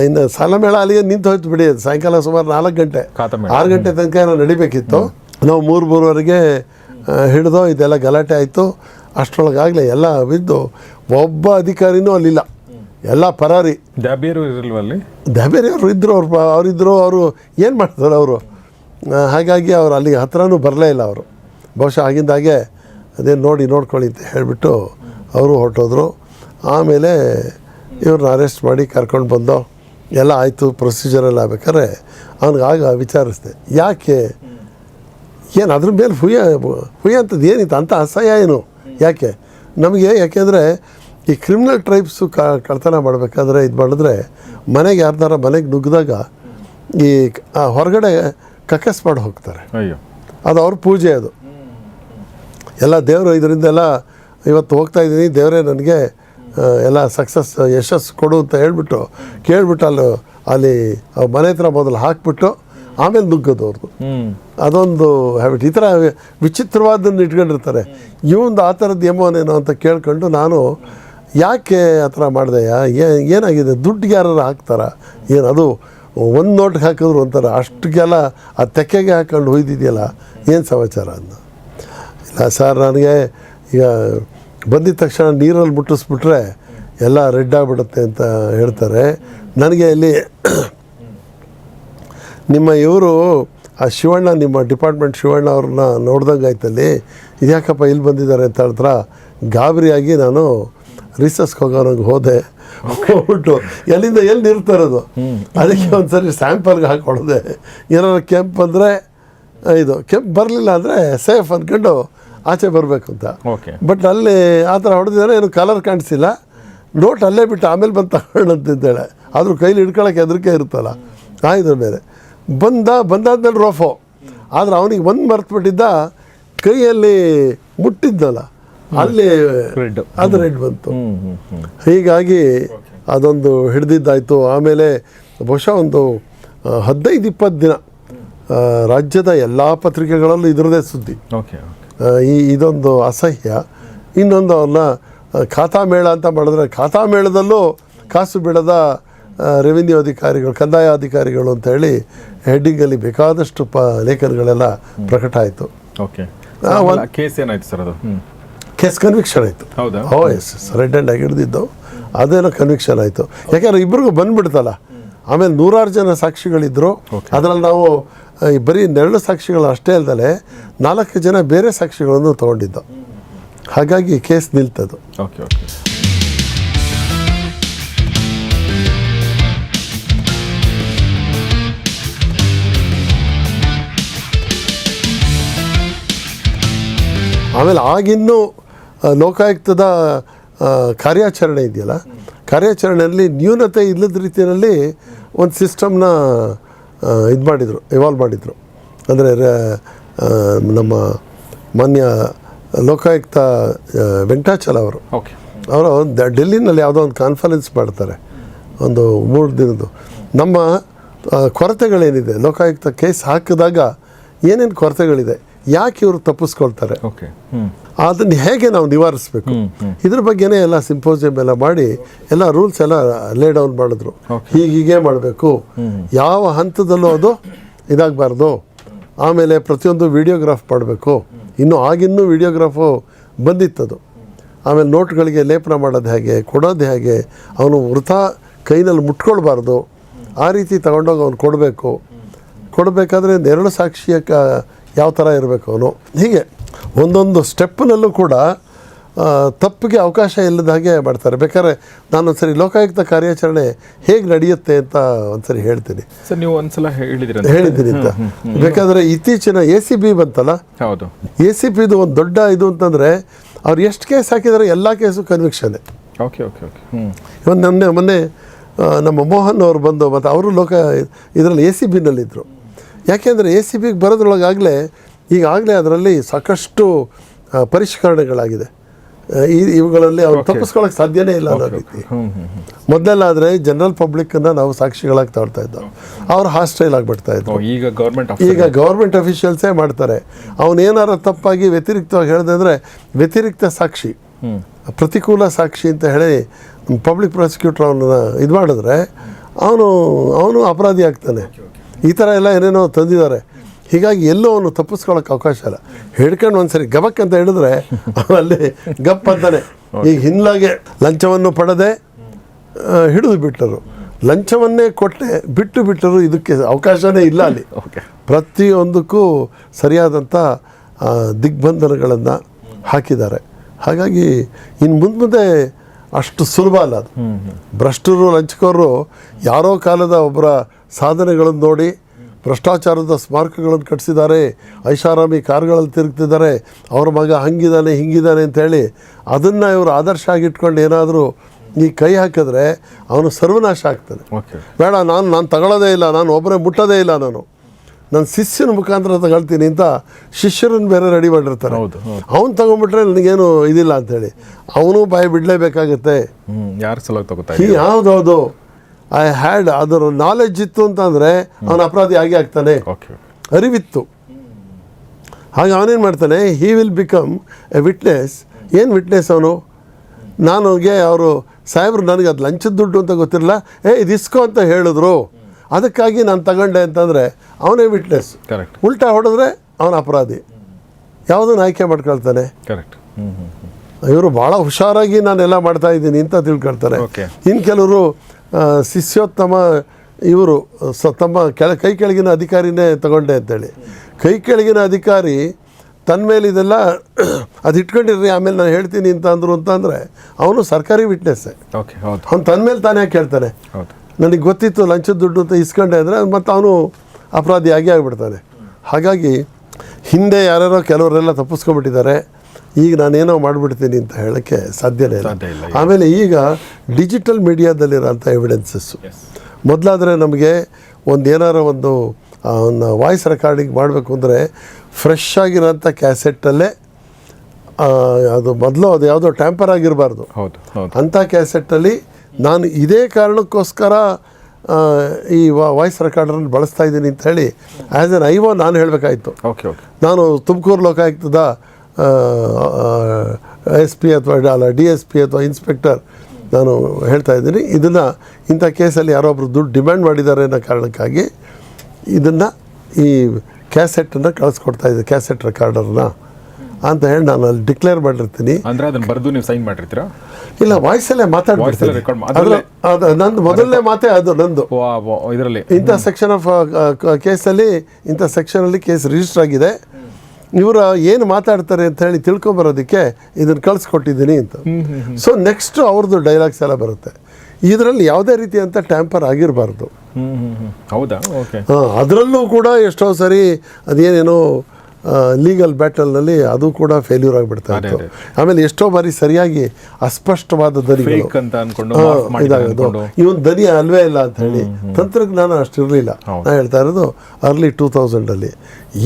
ಇನ್ನು ಸಾಲಮೇಳ ಅಲ್ಲಿಗೆ ನಿಂತು ಹೋಯ್ತು ಬಿಡಿ. ಅದು ಸಾಯಂಕಾಲ ಸುಮಾರು ನಾಲ್ಕು ಗಂಟೆ. ಆರು ಗಂಟೆ ತನಕ ಏನೋ ನಡಿಬೇಕಿತ್ತು. ನಾವು ಮೂರು ಮೂರುವರೆಗೆ ಹಿಡಿದೋ ಇದೆಲ್ಲ ಗಲಾಟೆ ಆಯಿತು. ಅಷ್ಟರೊಳಗಾಗಲೇ ಎಲ್ಲ ಬಿದ್ದು ಒಬ್ಬ ಅಧಿಕಾರಿನೂ ಅಲ್ಲಿಲ್ಲ. ಎಲ್ಲ ಪರಾರಿ. ದ್ಯಾಬಿಯರು ಇರಲ್ವಲ್ಲಿ? ಅವರು ಇದ್ದರು ಅವ್ರು ಪ- ಅವರಿದ್ದರು ಅವರು ಏನು ಮಾಡ್ತಾರೆ ಅವರು? ಹಾಗಾಗಿ ಅವರು ಅಲ್ಲಿಗೆ ಹತ್ರನೂ ಬರಲೇ ಇಲ್ಲ ಅವರು. ಬಹುಶಃ ಆಗಿಂದಾಗೆ ಅದೇ ನೋಡಿ ನೋಡ್ಕೊಳ್ಳಿ ಅಂತ ಹೇಳಿಬಿಟ್ಟು ಅವರು ಹೊರಟೋದ್ರು. ಆಮೇಲೆ ಇವ್ರನ್ನ ಅರೆಸ್ಟ್ ಮಾಡಿ ಕರ್ಕೊಂಡು ಬಂದೋ ಎಲ್ಲ ಆಯಿತು ಪ್ರೊಸೀಜರೆಲ್ಲ ಆಗ್ಬೇಕಾದ್ರೆ ಅವ್ನಿಗೆ ಆಗ ವಿಚಾರಿಸಿದೆ. ಯಾಕೆ? ಏನು ಅದ್ರ ಮೇಲೆ ಹುಯ್ಯ ಹುಯ್ಯ ಅಂತದ್ದು ಏನಿತ್ತು? ಅಂಥ ಅಸಹ್ಯ ಏನು? ಯಾಕೆ? ನಮಗೆ ಯಾಕೆಂದರೆ ಈ ಕ್ರಿಮಿನಲ್ ಟ್ರೈಬ್ಸು ಕಳ್ತನ ಮಾಡಬೇಕಾದ್ರೆ ಇದು ಮಾಡಿದ್ರೆ ಮನೆಗೆ ಯಾರ್ದಾರ ಮನೆಗೆ ನುಗ್ಗಿದಾಗ ಈ ಹೊರಗಡೆ ಕಕ್ಕಸ್ ಮಾಡಿ ಹೋಗ್ತಾರೆ. ಅಯ್ಯೋ. ಅದು ಅವ್ರ ಪೂಜೆ ಅದು. ಎಲ್ಲ ದೇವರು ಇದರಿಂದೆಲ್ಲ ಇವತ್ತು ಹೋಗ್ತಾ ಇದ್ದೀನಿ ದೇವರೇ ನನಗೆ ಎಲ್ಲ ಸಕ್ಸಸ್ ಯಶಸ್ಸು ಕೊಡು ಅಂತ ಹೇಳ್ಬಿಟ್ಟು ಕೇಳ್ಬಿಟ್ಟು ಅಲ್ಲಿ ಅಲ್ಲಿ ಅವ್ರ ಮನೆ ಹತ್ರ ಮೊದಲು ಹಾಕ್ಬಿಟ್ಟು ಆಮೇಲೆ ನುಗ್ಗೋದು ಅವ್ರದ್ದು ಅದೊಂದು ಹ್ಯಾಬಿಟ್ ಈ ಥರ ವಿಚಿತ್ರವಾದನ್ನು ಇಟ್ಕೊಂಡಿರ್ತಾರೆ. ಇವೊಂದು ಆ ಥರದ್ದು ಯಮೋನೇನು ಅಂತ ಕೇಳ್ಕೊಂಡು ನಾನು ಯಾಕೆ ಆ ಥರ ಮಾಡಿದೆಯಾ ಏನಾಗಿದೆ ದುಡ್ಡು ಯಾರು ಹಾಕ್ತಾರ? ಏನು ಅದು ಒಂದು ನೋಟ್ಗೆ ಹಾಕಿದ್ರು ಒಂಥರ ಅಷ್ಟಕ್ಕೆಲ್ಲ ಆ ತೆಕ್ಕೆಗೆ ಹಾಕೊಂಡು ಹೊಯ್ದಿದೆಯಲ್ಲ, ಏನು ಸಮಾಚಾರ ಅಂದ ಇಲ್ಲ ಸರ್, ನನಗೆ ಈಗ ಬಂದಿದ ತಕ್ಷಣ ನೀರಲ್ಲಿ ಮುಟ್ಟಿಸ್ಬಿಟ್ರೆ ಎಲ್ಲ ರೆಡ್ ಆಗಿಬಿಡುತ್ತೆ ಅಂತ ಹೇಳ್ತಾರೆ. ನನಗೆ ಇಲ್ಲಿ (clears throat) ನಿಮ್ಮ ಇವರು, ಆ ಶಿವಣ್ಣ, ನಿಮ್ಮ ಡಿಪಾರ್ಟ್ಮೆಂಟ್ ಶಿವಣ್ಣ ಅವ್ರನ್ನ ನೋಡ್ದಂಗೆ ಆಯ್ತಲ್ಲಿ ಇದ್ಯಾಕಪ್ಪ ಇಲ್ಲಿ ಬಂದಿದ್ದಾರೆ ಅಂತ ಹೇಳಿದ್ರ ಗಾಬರಿಯಾಗಿ ನಾನು ರಿಸರ್ಚ್ಗೆ ಹೋಗೋರಂಗೆ ಹೋದೆ ಹೋಗ್ಬಿಟ್ಟು ಎಲ್ಲಿಂದ ಎಲ್ಲಿ ನೀರು ತರೋದು ಅದಕ್ಕೆ ಒಂದ್ಸರಿ ಸ್ಯಾಂಪಲ್ಗೆ ಹಾಕ್ಕೊಡೋದೆ ಏನಾರು ಕೆಂಪು ಅಂದರೆ ಇದು ಕೆಂಪು ಬರಲಿಲ್ಲ ಅಂದರೆ ಸೇಫ್ ಅಂದ್ಕೊಂಡು ಆಚೆ ಬರಬೇಕು ಅಂತ. ಓಕೆ. ಬಟ್ ಅಲ್ಲಿ ಆ ಥರ ಹೊಡೆದಿದ್ದಾರೆ ಏನು ಕಲರ್ ಕಾಣಿಸಿಲ್ಲ. ನೋಟ್ ಅಲ್ಲೇ ಬಿಟ್ಟು ಆಮೇಲೆ ಬಂದು ತಗೊಳ್ಳಂತಿದ್ದಾಳೆ ಆದರೂ ಕೈಲಿ ಹಿಡ್ಕೊಳಕ್ಕೆ ಹೆದರಿಕೆ ಇರುತ್ತಲ್ಲ ಆಯ್ತು ಬೇರೆ ಮೇಲೆ. ಬಂದ ಬಂದಾದ್ಮೇಲೆ ರೋಫೋ. ಆದ್ರೆ ಅವನಿಗೆ ಒಂದು ಮರ್ತುಬಿಟ್ಟಿದ್ದ ಕೈಯಲ್ಲಿ ಮುಟ್ಟಿದ್ದಲ್ಲ. ಅಲ್ಲಿ. ಅದು ರೆಡ್ ಬಂತು. ಹೀಗಾಗಿ ಅದೊಂದು ಹಿಡ್ದಿದ್ದಾಯಿತು. ಆಮೇಲೆ ಬಹುಶಃ ಒಂದು ಹದಿನೈದು ಇಪ್ಪತ್ತು ದಿನ ರಾಜ್ಯದ ಎಲ್ಲ ಪತ್ರಿಕೆಗಳಲ್ಲೂ ಇದರದೇ ಸುದ್ದಿ. ಓಕೆ ಈ ಇದೊಂದು ಅಸಹ್ಯ. ಇನ್ನೊಂದು ಅವ್ರನ್ನ ಖಾತಾ ಮೇಳ ಅಂತ ಮಾಡಿದ್ರೆ ಖಾತಾ ಮೇಳದಲ್ಲೂ ಕಾಸು ಬಿಡದ ರೆವಿನ್ಯೂ ಅಧಿಕಾರಿಗಳು ಕಂದಾಯ ಅಧಿಕಾರಿಗಳು ಅಂತ ಹೇಳಿ ಹೆಡ್ಡಿಂಗಲ್ಲಿ ಬೇಕಾದಷ್ಟು ಪ ಲೇಖನಗಳೆಲ್ಲ ಪ್ರಕಟ ಆಯಿತು. ಓಕೆ ಕೇಸ್ ಏನಾಯ್ತು ಸರ್ ಅದು? ಕೇಸ್ ಕನ್ವಿಕ್ಷನ್ ಆಯಿತು. ಹೌದಾ? ಓ ಎಸ್ ಹ್ಯಾಂಡ್ ಆಗಿ ಹಿಡಿದಿದ್ದು. ಅದೇನೋ ಕನ್ವಿಕ್ಷನ್ ಆಯಿತು. ಯಾಕಂದ್ರೆ ಇಬ್ಬರಿಗೂ ಬಂದ್ಬಿಡ್ತಲ್ಲ. ಆಮೇಲೆ ನೂರಾರು ಜನ ಸಾಕ್ಷಿಗಳಿದ್ರು. ಅದರಲ್ಲಿ ನಾವು ಈ ಬರೀ ನೆರಳು ಸಾಕ್ಷಿಗಳು ಅಷ್ಟೇ ಅಲ್ಲದೆ ನಾಲ್ಕು ಜನ ಬೇರೆ ಸಾಕ್ಷಿಗಳನ್ನು ತೊಗೊಂಡಿದ್ದು. ಹಾಗಾಗಿ ಕೇಸ್ ನಿಲ್ತದು. ಓಕೆ ಓಕೆ ಆಮೇಲೆ ಆಗಿನ್ನೂ ಲೋಕಾಯುಕ್ತದ ಕಾರ್ಯಾಚರಣೆ ಇದೆಯಲ್ಲ? ಕಾರ್ಯಾಚರಣೆಯಲ್ಲಿ ನ್ಯೂನತೆ ಇಲ್ಲದ ರೀತಿಯಲ್ಲಿ ಒಂದು ಸಿಸ್ಟಮ್ನ ಇದು ಮಾಡಿದರು ಇವಾಲ್ವ್ ಮಾಡಿದರು. ಅಂದರೆ ನಮ್ಮ ಮಾನ್ಯ ಲೋಕಾಯುಕ್ತ ವೆಂಕಟಾಚಲ ಅವರು. ಓಕೆ. ಅವರು ಡೆಲ್ಲಿನಲ್ಲಿ ಯಾವುದೋ ಒಂದು ಕಾನ್ಫರೆನ್ಸ್ ಮಾಡ್ತಾರೆ. ಒಂದು ಮೂರು ದಿನದ್ದು. ನಮ್ಮ ಕೊರತೆಗಳೇನಿದೆ? ಲೋಕಾಯುಕ್ತ ಕೇಸ್ ಹಾಕಿದಾಗ ಏನೇನು ಕೊರತೆಗಳಿದೆ? ಯಾಕೆ ಇವರು ತಪ್ಪಿಸ್ಕೊಳ್ತಾರೆ? ಅದನ್ನು ಹೇಗೆ ನಾವು ನಿವಾರಿಸಬೇಕು? ಇದ್ರ ಬಗ್ಗೆನೇ ಎಲ್ಲ ಸಿಂಪೋಸಿಯಂ ಎಲ್ಲ ಮಾಡಿ ಎಲ್ಲ ರೂಲ್ಸ್ ಎಲ್ಲ ಲೇ ಡೌನ್ ಮಾಡಿದ್ರು. ಹೀಗೆ ಹೀಗೆ ಮಾಡಬೇಕು. ಯಾವ ಹಂತದಲ್ಲೂ ಅದು ಇದಾಗಬಾರ್ದು. ಆಮೇಲೆ ಪ್ರತಿಯೊಂದು ವಿಡಿಯೋಗ್ರಾಫ್ ಮಾಡಬೇಕು. ಇನ್ನು ಆಗಿನ್ನೂ ವಿಡಿಯೋಗ್ರಾಫು ಬಂದಿತ್ತದು ಆಮೇಲೆ ನೋಟ್ಗಳಿಗೆ ಲೇಪನ ಮಾಡೋದು ಹೇಗೆ ಕೊಡೋದು ಹೇಗೆ ಅವನು ವೃಥಾ ಕೈನಲ್ಲಿ ಮುಟ್ಕೊಳ್ಬಾರ್ದು. ಆ ರೀತಿ ತಗೊಂಡೋಗಿ ಅವ್ನು ಕೊಡಬೇಕು. ಕೊಡಬೇಕಾದ್ರೆ ನೆರಳು ಸಾಕ್ಷಿಯ ಕ ಯಾವ ಥರ ಇರಬೇಕು ಅವನು? ಹೀಗೆ. ಒಂದೊಂದು ಸ್ಟೆಪ್ನಲ್ಲೂ ಕೂಡ ತಪ್ಪಿಗೆ ಅವಕಾಶ ಇಲ್ಲದ ಹಾಗೆ ಮಾಡ್ತಾರೆ. ಬೇಕಾದ್ರೆ ನಾನೊಂದ್ಸರಿ ಲೋಕಾಯುಕ್ತ ಕಾರ್ಯಾಚರಣೆ ಹೇಗೆ ನಡೆಯುತ್ತೆ ಅಂತ ಒಂದ್ಸರಿ ಹೇಳ್ತೀನಿ. ಸರ್ ನೀವು ಒಂದ್ಸಲ ಹೇಳಿದಿರ ಹೇಳಿದ್ದೀನಿ ಅಂತ. ಬೇಕಾದ್ರೆ ಇತ್ತೀಚಿನ ಎ ಸಿ ಬಿ ಬಂತಲ್ಲ? ಹೌದು. ಎ ಸಿ ಪಿದು ಒಂದು ದೊಡ್ಡ ಇದು ಅಂತಂದರೆ ಅವ್ರು ಎಷ್ಟು ಕೇಸ್ ಹಾಕಿದ್ದಾರೆ ಎಲ್ಲ ಕೇಸು ಕನ್ವಿಕ್ಷನ್ನೇ ಓಕೆ ಓಕೆ ಓಕೆ. ಇವನ್ ಇವತ್ತು ಮೊನ್ನೆ ಮೊನ್ನೆ ನಮ್ಮ ಮೋಹನ್ ಅವರು ಬಂದು ಮತ್ತು ಅವರು ಲೋಕ ಇದರಲ್ಲಿ ಎ ಸಿ ಬಿನಲ್ಲಿದ್ದರು ಯಾಕೆಂದರೆ ಎ ಸಿ ಬಿಗೆ ಬರೋದ್ರೊಳಗಾಗಲೇ ಈಗಾಗಲೇ ಅದರಲ್ಲಿ ಸಾಕಷ್ಟು ಪರಿಷ್ಕರಣೆಗಳಾಗಿದೆ. ಈ ಇವುಗಳಲ್ಲಿ ಅವ್ರು ತಪ್ಪಿಸ್ಕೊಳ್ಳೋಕೆ ಸಾಧ್ಯನೇ ಇಲ್ಲ ಅನ್ನೋ ರೀತಿ. ಮೊದಲೆಲ್ಲಾದರೆ ಜನರಲ್ ಪಬ್ಲಿಕ್ಕನ್ನು ನಾವು ಸಾಕ್ಷಿಗಳಾಗಿ ತಗೊಳ್ತಾ ಇದ್ದವು ಅವ್ರು ಹಾಸ್ಟೈಲ್ ಆಗಿಬಿಡ್ತಾ ಇದ್ರು. ಓ ಈಗ ಗೌರ್ಮೆಂಟ್ ಈಗ ಗೌರ್ಮೆಂಟ್ ಅಫಿಷಿಯಲ್ಸೇ ಮಾಡ್ತಾರೆ. ಅವನೇನಾರ ತಪ್ಪಾಗಿ ವ್ಯತಿರಿಕ್ತವಾಗಿ ಹೇಳಿದೆ ಅಂದರೆ ವ್ಯತಿರಿಕ್ತ ಸಾಕ್ಷಿ. ಪ್ರತಿಕೂಲ ಸಾಕ್ಷಿ ಅಂತ ಹೇಳಿ ಪಬ್ಲಿಕ್ ಪ್ರಾಸಿಕ್ಯೂಟರ್ ಅವನನ್ನ ಇದು ಮಾಡಿದ್ರೆ ಅವನು ಅವನು ಅಪರಾಧಿ ಆಗ್ತಾನೆ. ಈ ಥರ ಎಲ್ಲ ಏನೇನೋ ತಂದಿದ್ದಾರೆ. ಹೀಗಾಗಿ ಎಲ್ಲೋ ಅವನು ತಪ್ಪಿಸ್ಕೊಳ್ಳೋಕೆ ಅವಕಾಶ ಇಲ್ಲ. ಹಿಡ್ಕೊಂಡು ಒಂದ್ಸರಿ ಗಬಕ್ ಅಂತ ಹೇಳಿದ್ರೆ ಅಲ್ಲಿ ಗಪ್ ಅಂತಾನೆ. ಈಗ ಹಿಂದಾಗೆ ಲಂಚವನ್ನು ಪಡೆದೆ ಹಿಡಿದು ಬಿಟ್ಟರು. ಲಂಚವನ್ನೇ ಕೊಟ್ಟೆ ಬಿಟ್ಟು ಬಿಟ್ಟರು ಇದಕ್ಕೆ ಅವಕಾಶವೇ ಇಲ್ಲ ಅಲ್ಲಿ. ಪ್ರತಿಯೊಂದಕ್ಕೂ ಸರಿಯಾದಂಥ ದಿಗ್ಬಂಧನಗಳನ್ನು ಹಾಕಿದ್ದಾರೆ. ಹಾಗಾಗಿ ಇನ್ನು ಮುಂದೆ ಮುಂದೆ ಅಷ್ಟು ಸುಲಭ ಅಲ್ಲ ಅದು. ಭ್ರಷ್ಟರು ಲಂಚಕೋರು ಯಾರೋ ಕಾಲದ ಒಬ್ಬರ ಸಾಧನೆಗಳನ್ನು ನೋಡಿ ಭ್ರಷ್ಟಾಚಾರದ ಸ್ಮಾರಕಗಳನ್ನು ಕಟ್ಟಿಸಿದ್ದಾರೆ. ಐಷಾರಾಮಿ ಕಾರ್ಗಳಲ್ಲಿ ತಿರುಗ್ತಿದ್ದಾರೆ. ಅವ್ರ ಮಗ ಹಂಗಿದ್ದಾನೆ ಹಿಂಗಿದ್ದಾನೆ ಅಂತೇಳಿ ಅದನ್ನು ಇವರು ಆದರ್ಶ ಆಗಿಟ್ಕೊಂಡು ಏನಾದರೂ ಈ ಕೈ ಹಾಕಿದ್ರೆ ಅವನು ಸರ್ವನಾಶ ಆಗ್ತಾನೆ. ಓಕೆ ಬೇಡ ನಾನು ನಾನು ತಗೊಳ್ಳೋದೇ ಇಲ್ಲ ನಾನು ಒಬ್ಬರೇ ಮುಟ್ಟೋದೇ ಇಲ್ಲ ನಾನು. ನನ್ನ ಶಿಷ್ಯನ ಮುಖಾಂತರ ತಗೊಳ್ತೀನಿ ಅಂತ ಶಿಷ್ಯರನ್ನು ಬೇರೆ ರೆಡಿ ಮಾಡಿರ್ತಾರೆ. ಹೌದು. ಅವ್ನು ತಗೊಂಬಿಟ್ರೆ ನನಗೇನು ಇದಿಲ್ಲ ಅಂತೇಳಿ. ಅವನು ಬಾಯಿ ಬಿಡಲೇಬೇಕಾಗತ್ತೆ. ಯಾರು ಸಲ ಯಾವುದೌದು ಐ ಹ್ಯಾಡ್ ಅದರ ನಾಲೆಜ್ ಇತ್ತು ಅಂತಂದರೆ ಅವನು ಅಪರಾಧಿ ಆಗಿ ಆಗ್ತಾನೆ. ಓಕೆ ಅರಿವಿತ್ತು. ಹಾಗೆ ಅವನೇನು ಮಾಡ್ತಾನೆ? He will become a witness ಏನು ವಿಟ್ನೆಸ್ ಅವನು? ನನಗೆ ಅವರು ಸಾಹೇಬ್ರು ನನಗೆ ಅದು ಲಂಚದ ದುಡ್ಡು ಅಂತ ಗೊತ್ತಿರಲ್ಲ. ಏ ಇದು ಇಸ್ಕೋ ಅಂತ ಹೇಳಿದ್ರು. ಅದಕ್ಕಾಗಿ ನಾನು ತಗೊಂಡೆ ಅಂತಂದರೆ ಅವನೇ ವಿಟ್ನೆಸ್ ಕರೆಕ್ಟ್ ಉಲ್ಟಾ ಹೊಡೆದ್ರೆ ಅವನ ಅಪರಾಧಿ. ಯಾವುದನ್ನು ಆಯ್ಕೆ ಮಾಡ್ಕೊಳ್ತಾನೆ? ಕರೆಕ್ಟ್ ಇವರು ಭಾಳ ಹುಷಾರಾಗಿ ನಾನೆಲ್ಲ ಮಾಡ್ತಾ ಇದ್ದೀನಿ ಅಂತ ತಿಳ್ಕೊಳ್ತಾರೆ. ಇನ್ನು ಕೆಲವರು ಶಿಷ್ಯೋತ್ತಮ ಇವರು ಸ ತಮ್ಮ ಕೆಳ ಕೈ ಕೆಳಗಿನ ಅಧಿಕಾರಿನೇ ತಗೊಂಡೆ ಅಂತೇಳಿ. ಕೈ ಕೆಳಗಿನ ಅಧಿಕಾರಿ ತನ್ನ ಮೇಲೆ ಇದೆಲ್ಲ (clears throat) ಅದು ಇಟ್ಕೊಂಡಿರ್ರಿ ಆಮೇಲೆ ನಾನು ಹೇಳ್ತೀನಿ ಅಂತ ಅಂದರು ಅಂತಂದರೆ ಅವನು ಸರ್ಕಾರಿ ವಿಟ್ನೆಸ್ಸೇ ಓಕೆ ಹೌದು. ಅವ್ನು ತನ್ನ ಮೇಲೆ ತಾನೇ ಕೇಳ್ತಾನೆ. ಹೌದು. ನನಗೆ ಗೊತ್ತಿತ್ತು ಲಂಚದ ದುಡ್ಡು ಅಂತ ಇಸ್ಕೊಂಡೆ ಅಂದರೆ ಮತ್ತು ಅವನು ಅಪರಾಧಿ ಆಗಿ ಆಗಿಬಿಡ್ತಾನೆ. ಹಾಗಾಗಿ ಹಿಂದೆ ಯಾರ್ಯಾರೋ ಕೆಲವರೆಲ್ಲ ತಪ್ಪಿಸ್ಕೊಂಡ್ಬಿಟ್ಟಿದ್ದಾರೆ. ಈಗ ನಾನೇನೋ ಮಾಡಿಬಿಡ್ತೀನಿ ಅಂತ ಹೇಳೋಕ್ಕೆ ಸಾಧ್ಯನೇ ಸಾಧ್ಯ ಇಲ್ಲ, ಆಮೇಲೆ ಈಗ ಡಿಜಿಟಲ್ ಮೀಡಿಯಾದಲ್ಲಿರೋಂಥ ಎವಿಡೆನ್ಸಸ್ಸು ಮೊದಲಾದರೆ ನಮಗೆ ಒಂದು ಏನಾರ ಒಂದು ವಾಯ್ಸ್ ರೆಕಾರ್ಡಿಂಗ್ ಮಾಡಬೇಕು ಅಂದರೆ ಫ್ರೆಶ್ ಆಗಿರೋಂಥ ಕ್ಯಾಸೆಟ್ಟಲ್ಲೇ ಅದು ಮೊದಲು ಅದು ಯಾವುದೋ ಟ್ಯಾಂಪರ್ ಆಗಿರಬಾರ್ದು. ಅಂಥ ಕ್ಯಾಸೆಟ್ಟಲ್ಲಿ ನಾನು ಇದೇ ಕಾರಣಕ್ಕೋಸ್ಕರ ಈ ವಾಯ್ಸ್ ರೆಕಾರ್ಡರನ್ನು ಬಳಸ್ತಾ ಇದ್ದೀನಿ ಅಂತ ಹೇಳಿ ಆ್ಯಸ್ ಎನ್ ಐವೋ ನಾನು ಹೇಳಬೇಕಾಯ್ತು. ಓಕೆ ಓಕೆ ನಾನು ತುಮಕೂರು ಲೋಕಾಯುಕ್ತದ ಎಸ್ ಪಿ ಅಥವಾ ಅಲ್ಲ ಡಿ ಎಸ್ ಪಿ ಅಥವಾ ಇನ್ಸ್ಪೆಕ್ಟರ್ ನಾನು ಹೇಳ್ತಾ ಇದ್ದೀನಿ. ಇದನ್ನು ಇಂಥ ಕೇಸಲ್ಲಿ ಯಾರೊಬ್ಬರು ದುಡ್ಡು ಡಿಮ್ಯಾಂಡ್ ಮಾಡಿದ್ದಾರೆ ಅನ್ನೋ ಕಾರಣಕ್ಕಾಗಿ ಇದನ್ನು ಈ ಕ್ಯಾಸೆಟನ್ನು ಕಳಿಸ್ಕೊಡ್ತಾ ಇದ್ದೆ ಕ್ಯಾಸೆಟ್ ರೆಕಾರ್ಡರ್ನ ಅಂತ ಹೇಳಿ ನಾನು ಅಲ್ಲಿ ಡಿಕ್ಲೇರ್ ಮಾಡಿರ್ತೀನಿ. ಅಂದ್ರೆ ಅದನ್ನ ಬರೆದು ನೀವು ಸೈನ್ ಮಾಡಿರ್ತೀರಾ? ಇಲ್ಲ ವಾಯ್ಸಲ್ಲೇ ಮಾತಾಡ್ಬಿಡ್ತೀನಿ. ಅದು ನಂದು ಮೊದಲನೇ ಮಾತೇ ಅದು ನಂದು. ಇದರಲ್ಲಿ. ಇಂಥ ಸೆಕ್ಷನ್ ಆಫ್ ಕೇಸಲ್ಲಿ ಇಂಥ ಸೆಕ್ಷನಲ್ಲಿ ಕೇಸ್ ರಿಜಿಸ್ಟರ್ ಆಗಿದೆ. ಇವರು ಏನು ಮಾತಾಡ್ತಾರೆ ಅಂತ ಹೇಳಿ ತಿಳ್ಕೊಂಬರೋದಕ್ಕೆ ಇದನ್ನು ಕಳಿಸ್ಕೊಟ್ಟಿದ್ದೀನಿ ಅಂತ. ಸೊ ನೆಕ್ಸ್ಟ್ ಅವ್ರದ್ದು ಡೈಲಾಗ್ಸ್ ಎಲ್ಲ ಬರುತ್ತೆ. ಇದರಲ್ಲಿ ಯಾವುದೇ ಅಂತ ಟ್ಯಾಂಪರ್ ಆಗಿರಬಾರ್ದು. ಹೌದಾ? ಓಕೆ ಅದರಲ್ಲೂ ಕೂಡ ಎಷ್ಟೋ ಸರಿ ಅದೇನೇನೋ ಲೀಗಲ್ ಬ್ಯಾಟಲ್ನಲ್ಲಿ ಅದು ಕೂಡ ಫೇಲ್ಯೂರ್ ಆಗಿಬಿಡ್ತಾ ಇತ್ತು. ಆಮೇಲೆ ಎಷ್ಟೋ ಬಾರಿ ಸರಿಯಾಗಿ ಅಸ್ಪಷ್ಟವಾದ ದನಿ ಹಾ, ಇದಾಗೋದು. ಇವನ್ ದನಿ ಅಲ್ವೇ ಇಲ್ಲ ಅಂತ ಹೇಳಿ. ತಂತ್ರಜ್ಞಾನ ಅಷ್ಟಿರಲಿಲ್ಲ. ನಾ ಹೇಳ್ತಾ ಇರೋದು ಅರ್ಲಿ ಟೂ ತೌಸಂಡಲ್ಲಿ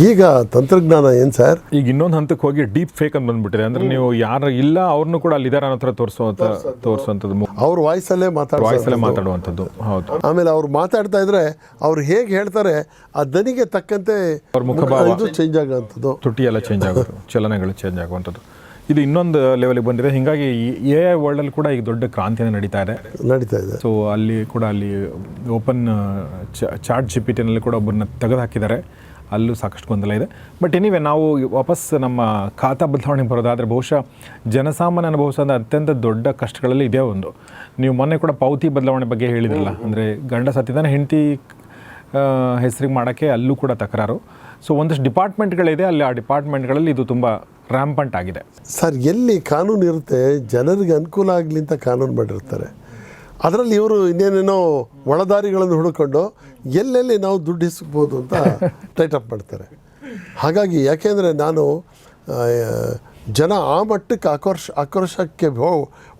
ಈಗ ತಂತ್ರಜ್ಞಾನ ಏನು ಸರ್? ಈಗ ಇನ್ನೊಂದು ಹಂತಕ್ಕೆ ಹೋಗಿ ಡೀಪ್ ಫೇಕ್ ಅಂತ ಬಂದ್ಬಿಟ್ಟಿದೆ ಅಂದ್ರೆ ನೀವು ಯಾರು ಇಲ್ಲ ಅವ್ರನ್ನೂ ಕೂಡ ಅಲ್ಲಿ ಇದಾರ ಅನ್ನೋ ಥರ ತೋರಿಸುವಂತ ತೋರಿಸುವಂಥದ್ದು ಅವ್ರ ವಾಯ್ಸಲ್ಲೇ ವಾಯ್ಸ್ ವಾಯ್ಸಲ್ಲೇ ಮಾತಾಡುವಂಥದ್ದು. ಹೌದು. ಆಮೇಲೆ ಅವ್ರು ಮಾತಾಡ್ತಾ ಇದ್ರೆ ಅವ್ರು ಹೇಗೆ ಹೇಳ್ತಾರೆ ಆ ದನಿಗೆ ತಕ್ಕಂತೆ ಅವ್ರ ಮುಖಭಾವ. ಇದು ಚೇಂಜ್ ಆಗುವಂಥದ್ದು. ತುಟಿ ಎಲ್ಲ ಚೇಂಜ್ ಆಗೋದು ಚಲನೆಗಳು ಚೇಂಜ್ ಆಗುವಂಥದ್ದು. ಇದು ಇನ್ನೊಂದು ಲೆವೆಲ್ಗೆ ಬಂದಿದೆ. ಹೀಗಾಗಿ ಎ ಐ ವರ್ಲ್ಡಲ್ಲಿ ಕೂಡ ಈಗ ದೊಡ್ಡ ಕ್ರಾಂತಿ ನಡೀತಾ ಇದೆ. ನಡೀತಾ ಇದೆ. ಸೊ ಅಲ್ಲಿ ಕೂಡ ಅಲ್ಲಿ ಓಪನ್ ಚಾಟ್ ಜಿ ಪಿ ಟಿನಲ್ಲಿ ಕೂಡ ಒಬ್ಬರನ್ನ ತೆಗೆದು ಹಾಕಿದ್ದಾರೆ. ಅಲ್ಲೂ ಸಾಕಷ್ಟು ಗೊಂದಲ ಇದೆ. ಬಟ್ ಎನಿವೆ ನಾವು ವಾಪಸ್ ನಮ್ಮ ಖಾತಾ ಬದಲಾವಣೆಗೆ ಬರೋದಾದರೆ ಬಹುಶಃ ಜನಸಾಮಾನ್ಯ ಅನುಭವಿಸೋದ ಅತ್ಯಂತ ದೊಡ್ಡ ಕಷ್ಟಗಳಲ್ಲಿ ಇದೇ ಒಂದು. ನೀವು ಮೊನ್ನೆ ಕೂಡ ಪಾವತಿ ಬದಲಾವಣೆ ಬಗ್ಗೆ ಹೇಳಿದ್ರಲ್ಲ ಅಂದರೆ ಗಂಡ ಸತ್ತಿದ್ದಾನೆ ಹೆಂಡತಿ ಹೆಸರಿಗೆ ಮಾಡೋಕ್ಕೆ ಅಲ್ಲೂ ಕೂಡ ತಕರಾರು. ಸೊ ಒಂದಷ್ಟು ಡಿಪಾರ್ಟ್ಮೆಂಟ್ಗಳಿದೆ ಅಲ್ಲಿ ಆ ಡಿಪಾರ್ಟ್ಮೆಂಟ್ಗಳಲ್ಲಿ ಇದು ತುಂಬ ರ್ಯಾಂಪಂಟ್ ಆಗಿದೆ. ಸರ್ ಎಲ್ಲಿ ಕಾನೂನು ಇರುತ್ತೆ ಜನರಿಗೆ ಅನುಕೂಲ ಆಗಲಿ ಅಂತ ಕಾನೂನು ಮಾಡಿರ್ತಾರೆ. ಅದರಲ್ಲಿ ಇವರು ಇನ್ನೇನೇನೋ ಒಳದಾರಿಗಳನ್ನು ಹುಡುಕೊಂಡು ಎಲ್ಲೆಲ್ಲಿ ನಾವು ದುಡ್ಡು ಅಂತ (laughs) ಟೈಟಪ್ ಮಾಡ್ತಾರೆ. ಹಾಗಾಗಿ ಯಾಕೆಂದರೆ ನಾನು ಜನ ಆ ಮಟ್ಟಕ್ಕೆ ಆಕ್ರೋಶ ಆಕ್ರೋಶಕ್ಕೆ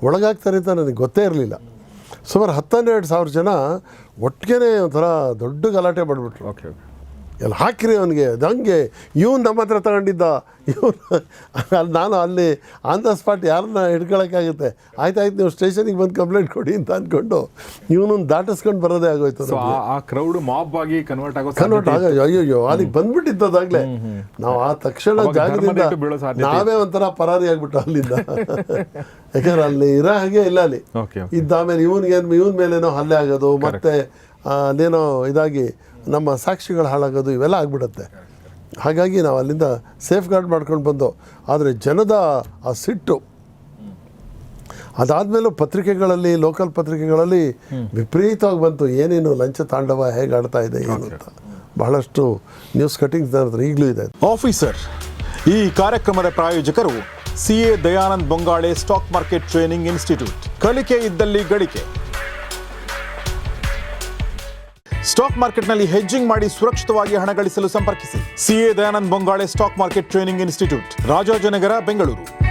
ಒಳಗಾಗ್ತಾರೆ ಅಂತ ನನಗೆ ಗೊತ್ತೇ ಇರಲಿಲ್ಲ. ಸುಮಾರು ಹತ್ತನ್ನೆರಡು ಸಾವಿರ ಜನ ಒಟ್ಟಿಗೆ ಒಂಥರ ದೊಡ್ಡ ಗಲಾಟೆ ಮಾಡಿಬಿಟ್ರು. ಓಕೆ ಓಕೆ ಎಲ್ಲ ಹಾಕಿರಿ ಅವನಿಗೆ. ಅದು ಹಂಗೆ. ಇವನು ನಮ್ಮ ಹತ್ರ ತಗೊಂಡಿದ್ದ. ಇವನು ಅಲ್ಲಿ ನಾನು ಅಲ್ಲಿ ಆನ್ ದ ಸ್ಪಾಟ್ ಯಾರನ್ನ ಹಿಡ್ಕೊಳಕ್ಕಾಗುತ್ತೆ ಆಯ್ತಾಯ್ತು ನೀವು ಸ್ಟೇಷನಿಗೆ ಬಂದು ಕಂಪ್ಲೇಂಟ್ ಕೊಡಿ ಅಂತ ಅಂದ್ಕೊಂಡು ಇವನು ದಾಟಿಸ್ಕೊಂಡು ಬರೋದೇ ಆಗೋಯ್ತು ಸೊ ಆ ಕ್ರೌಡ್ ಮಾಬ್ ಆಗಿ ಕನ್ವರ್ಟ್ ಆಗೋ ಕನ್ವರ್ಟ್ ಆಗ ಅಯ್ಯೋ ಅಲ್ಲಿಗೆ ಬಂದ್ಬಿಟ್ಟಿದ್ದದಾಗಲೇ ನಾವು ಆ ತಕ್ಷಣ ಜಾಗದಿಂದ ನಾವೇ ಒಂಥರ ಪರಾರಿ ಆಗ್ಬಿಟ್ಟು ಅಲ್ಲಿಂದ. (laughs) ಯಾಕಂದ್ರೆ ಅಲ್ಲಿ ಇರೋ ಹಾಗೆ ಇಲ್ಲ ಅಲ್ಲಿ. ಇದ್ದ ಆಮೇಲೆ ಇವನಿಗೆ ಇವನ ಮೇಲೇನೋ ಹಲ್ಲೆ ಆಗೋದು ಮತ್ತೆ ಅದೇನೋ ಇದಾಗಿ ನಮ್ಮ ಸಾಕ್ಷಿಗಳು ಹಾಳಾಗೋದು ಇವೆಲ್ಲ ಆಗ್ಬಿಡುತ್ತೆ. ಹಾಗಾಗಿ ನಾವು ಅಲ್ಲಿಂದ ಸೇಫ್ ಗಾರ್ಡ್ ಮಾಡ್ಕೊಂಡು ಬಂದು ಆದರೆ ಜನದ ಆ ಸಿಟ್ಟು ಅದಾದಮೇಲೂ ಪತ್ರಿಕೆಗಳಲ್ಲಿ ಲೋಕಲ್ ಪತ್ರಿಕೆಗಳಲ್ಲಿ ವಿಪರೀತವಾಗಿ ಬಂತು. ಏನೇನು ಲಂಚ ತಾಂಡವ ಹೇಗೆ ಆಡ್ತಾ ಇದೆ ಏನು ಅಂತ. ಬಹಳಷ್ಟು ನ್ಯೂಸ್ ಕಟಿಂಗ್ಸ್ ನನ್ನ ಹತ್ರ ಈಗಲೂ ಇದೆ. ಆಫೀಸರ್ ಈ ಕಾರ್ಯಕ್ರಮದ ಪ್ರಾಯೋಜಕರು C A Dayanand Bongale stock market training institute. ಕಲಿಕೆ ಇದ್ದಲ್ಲಿ ಗಳಿಕೆ. ಸ್ಟಾಕ್ ಮಾರ್ಕೆಟ್ನಲ್ಲಿ ಹೆಜ್ಜಿಂಗ್ ಮಾಡಿ ಸುರಕ್ಷಿತವಾಗಿ ಹಣ ಗಳಿಸಲು ಸಂಪರ್ಕಿಸಿ. CA Dayanand Bongale stock market training institute, Rajajinagar, Bengaluru.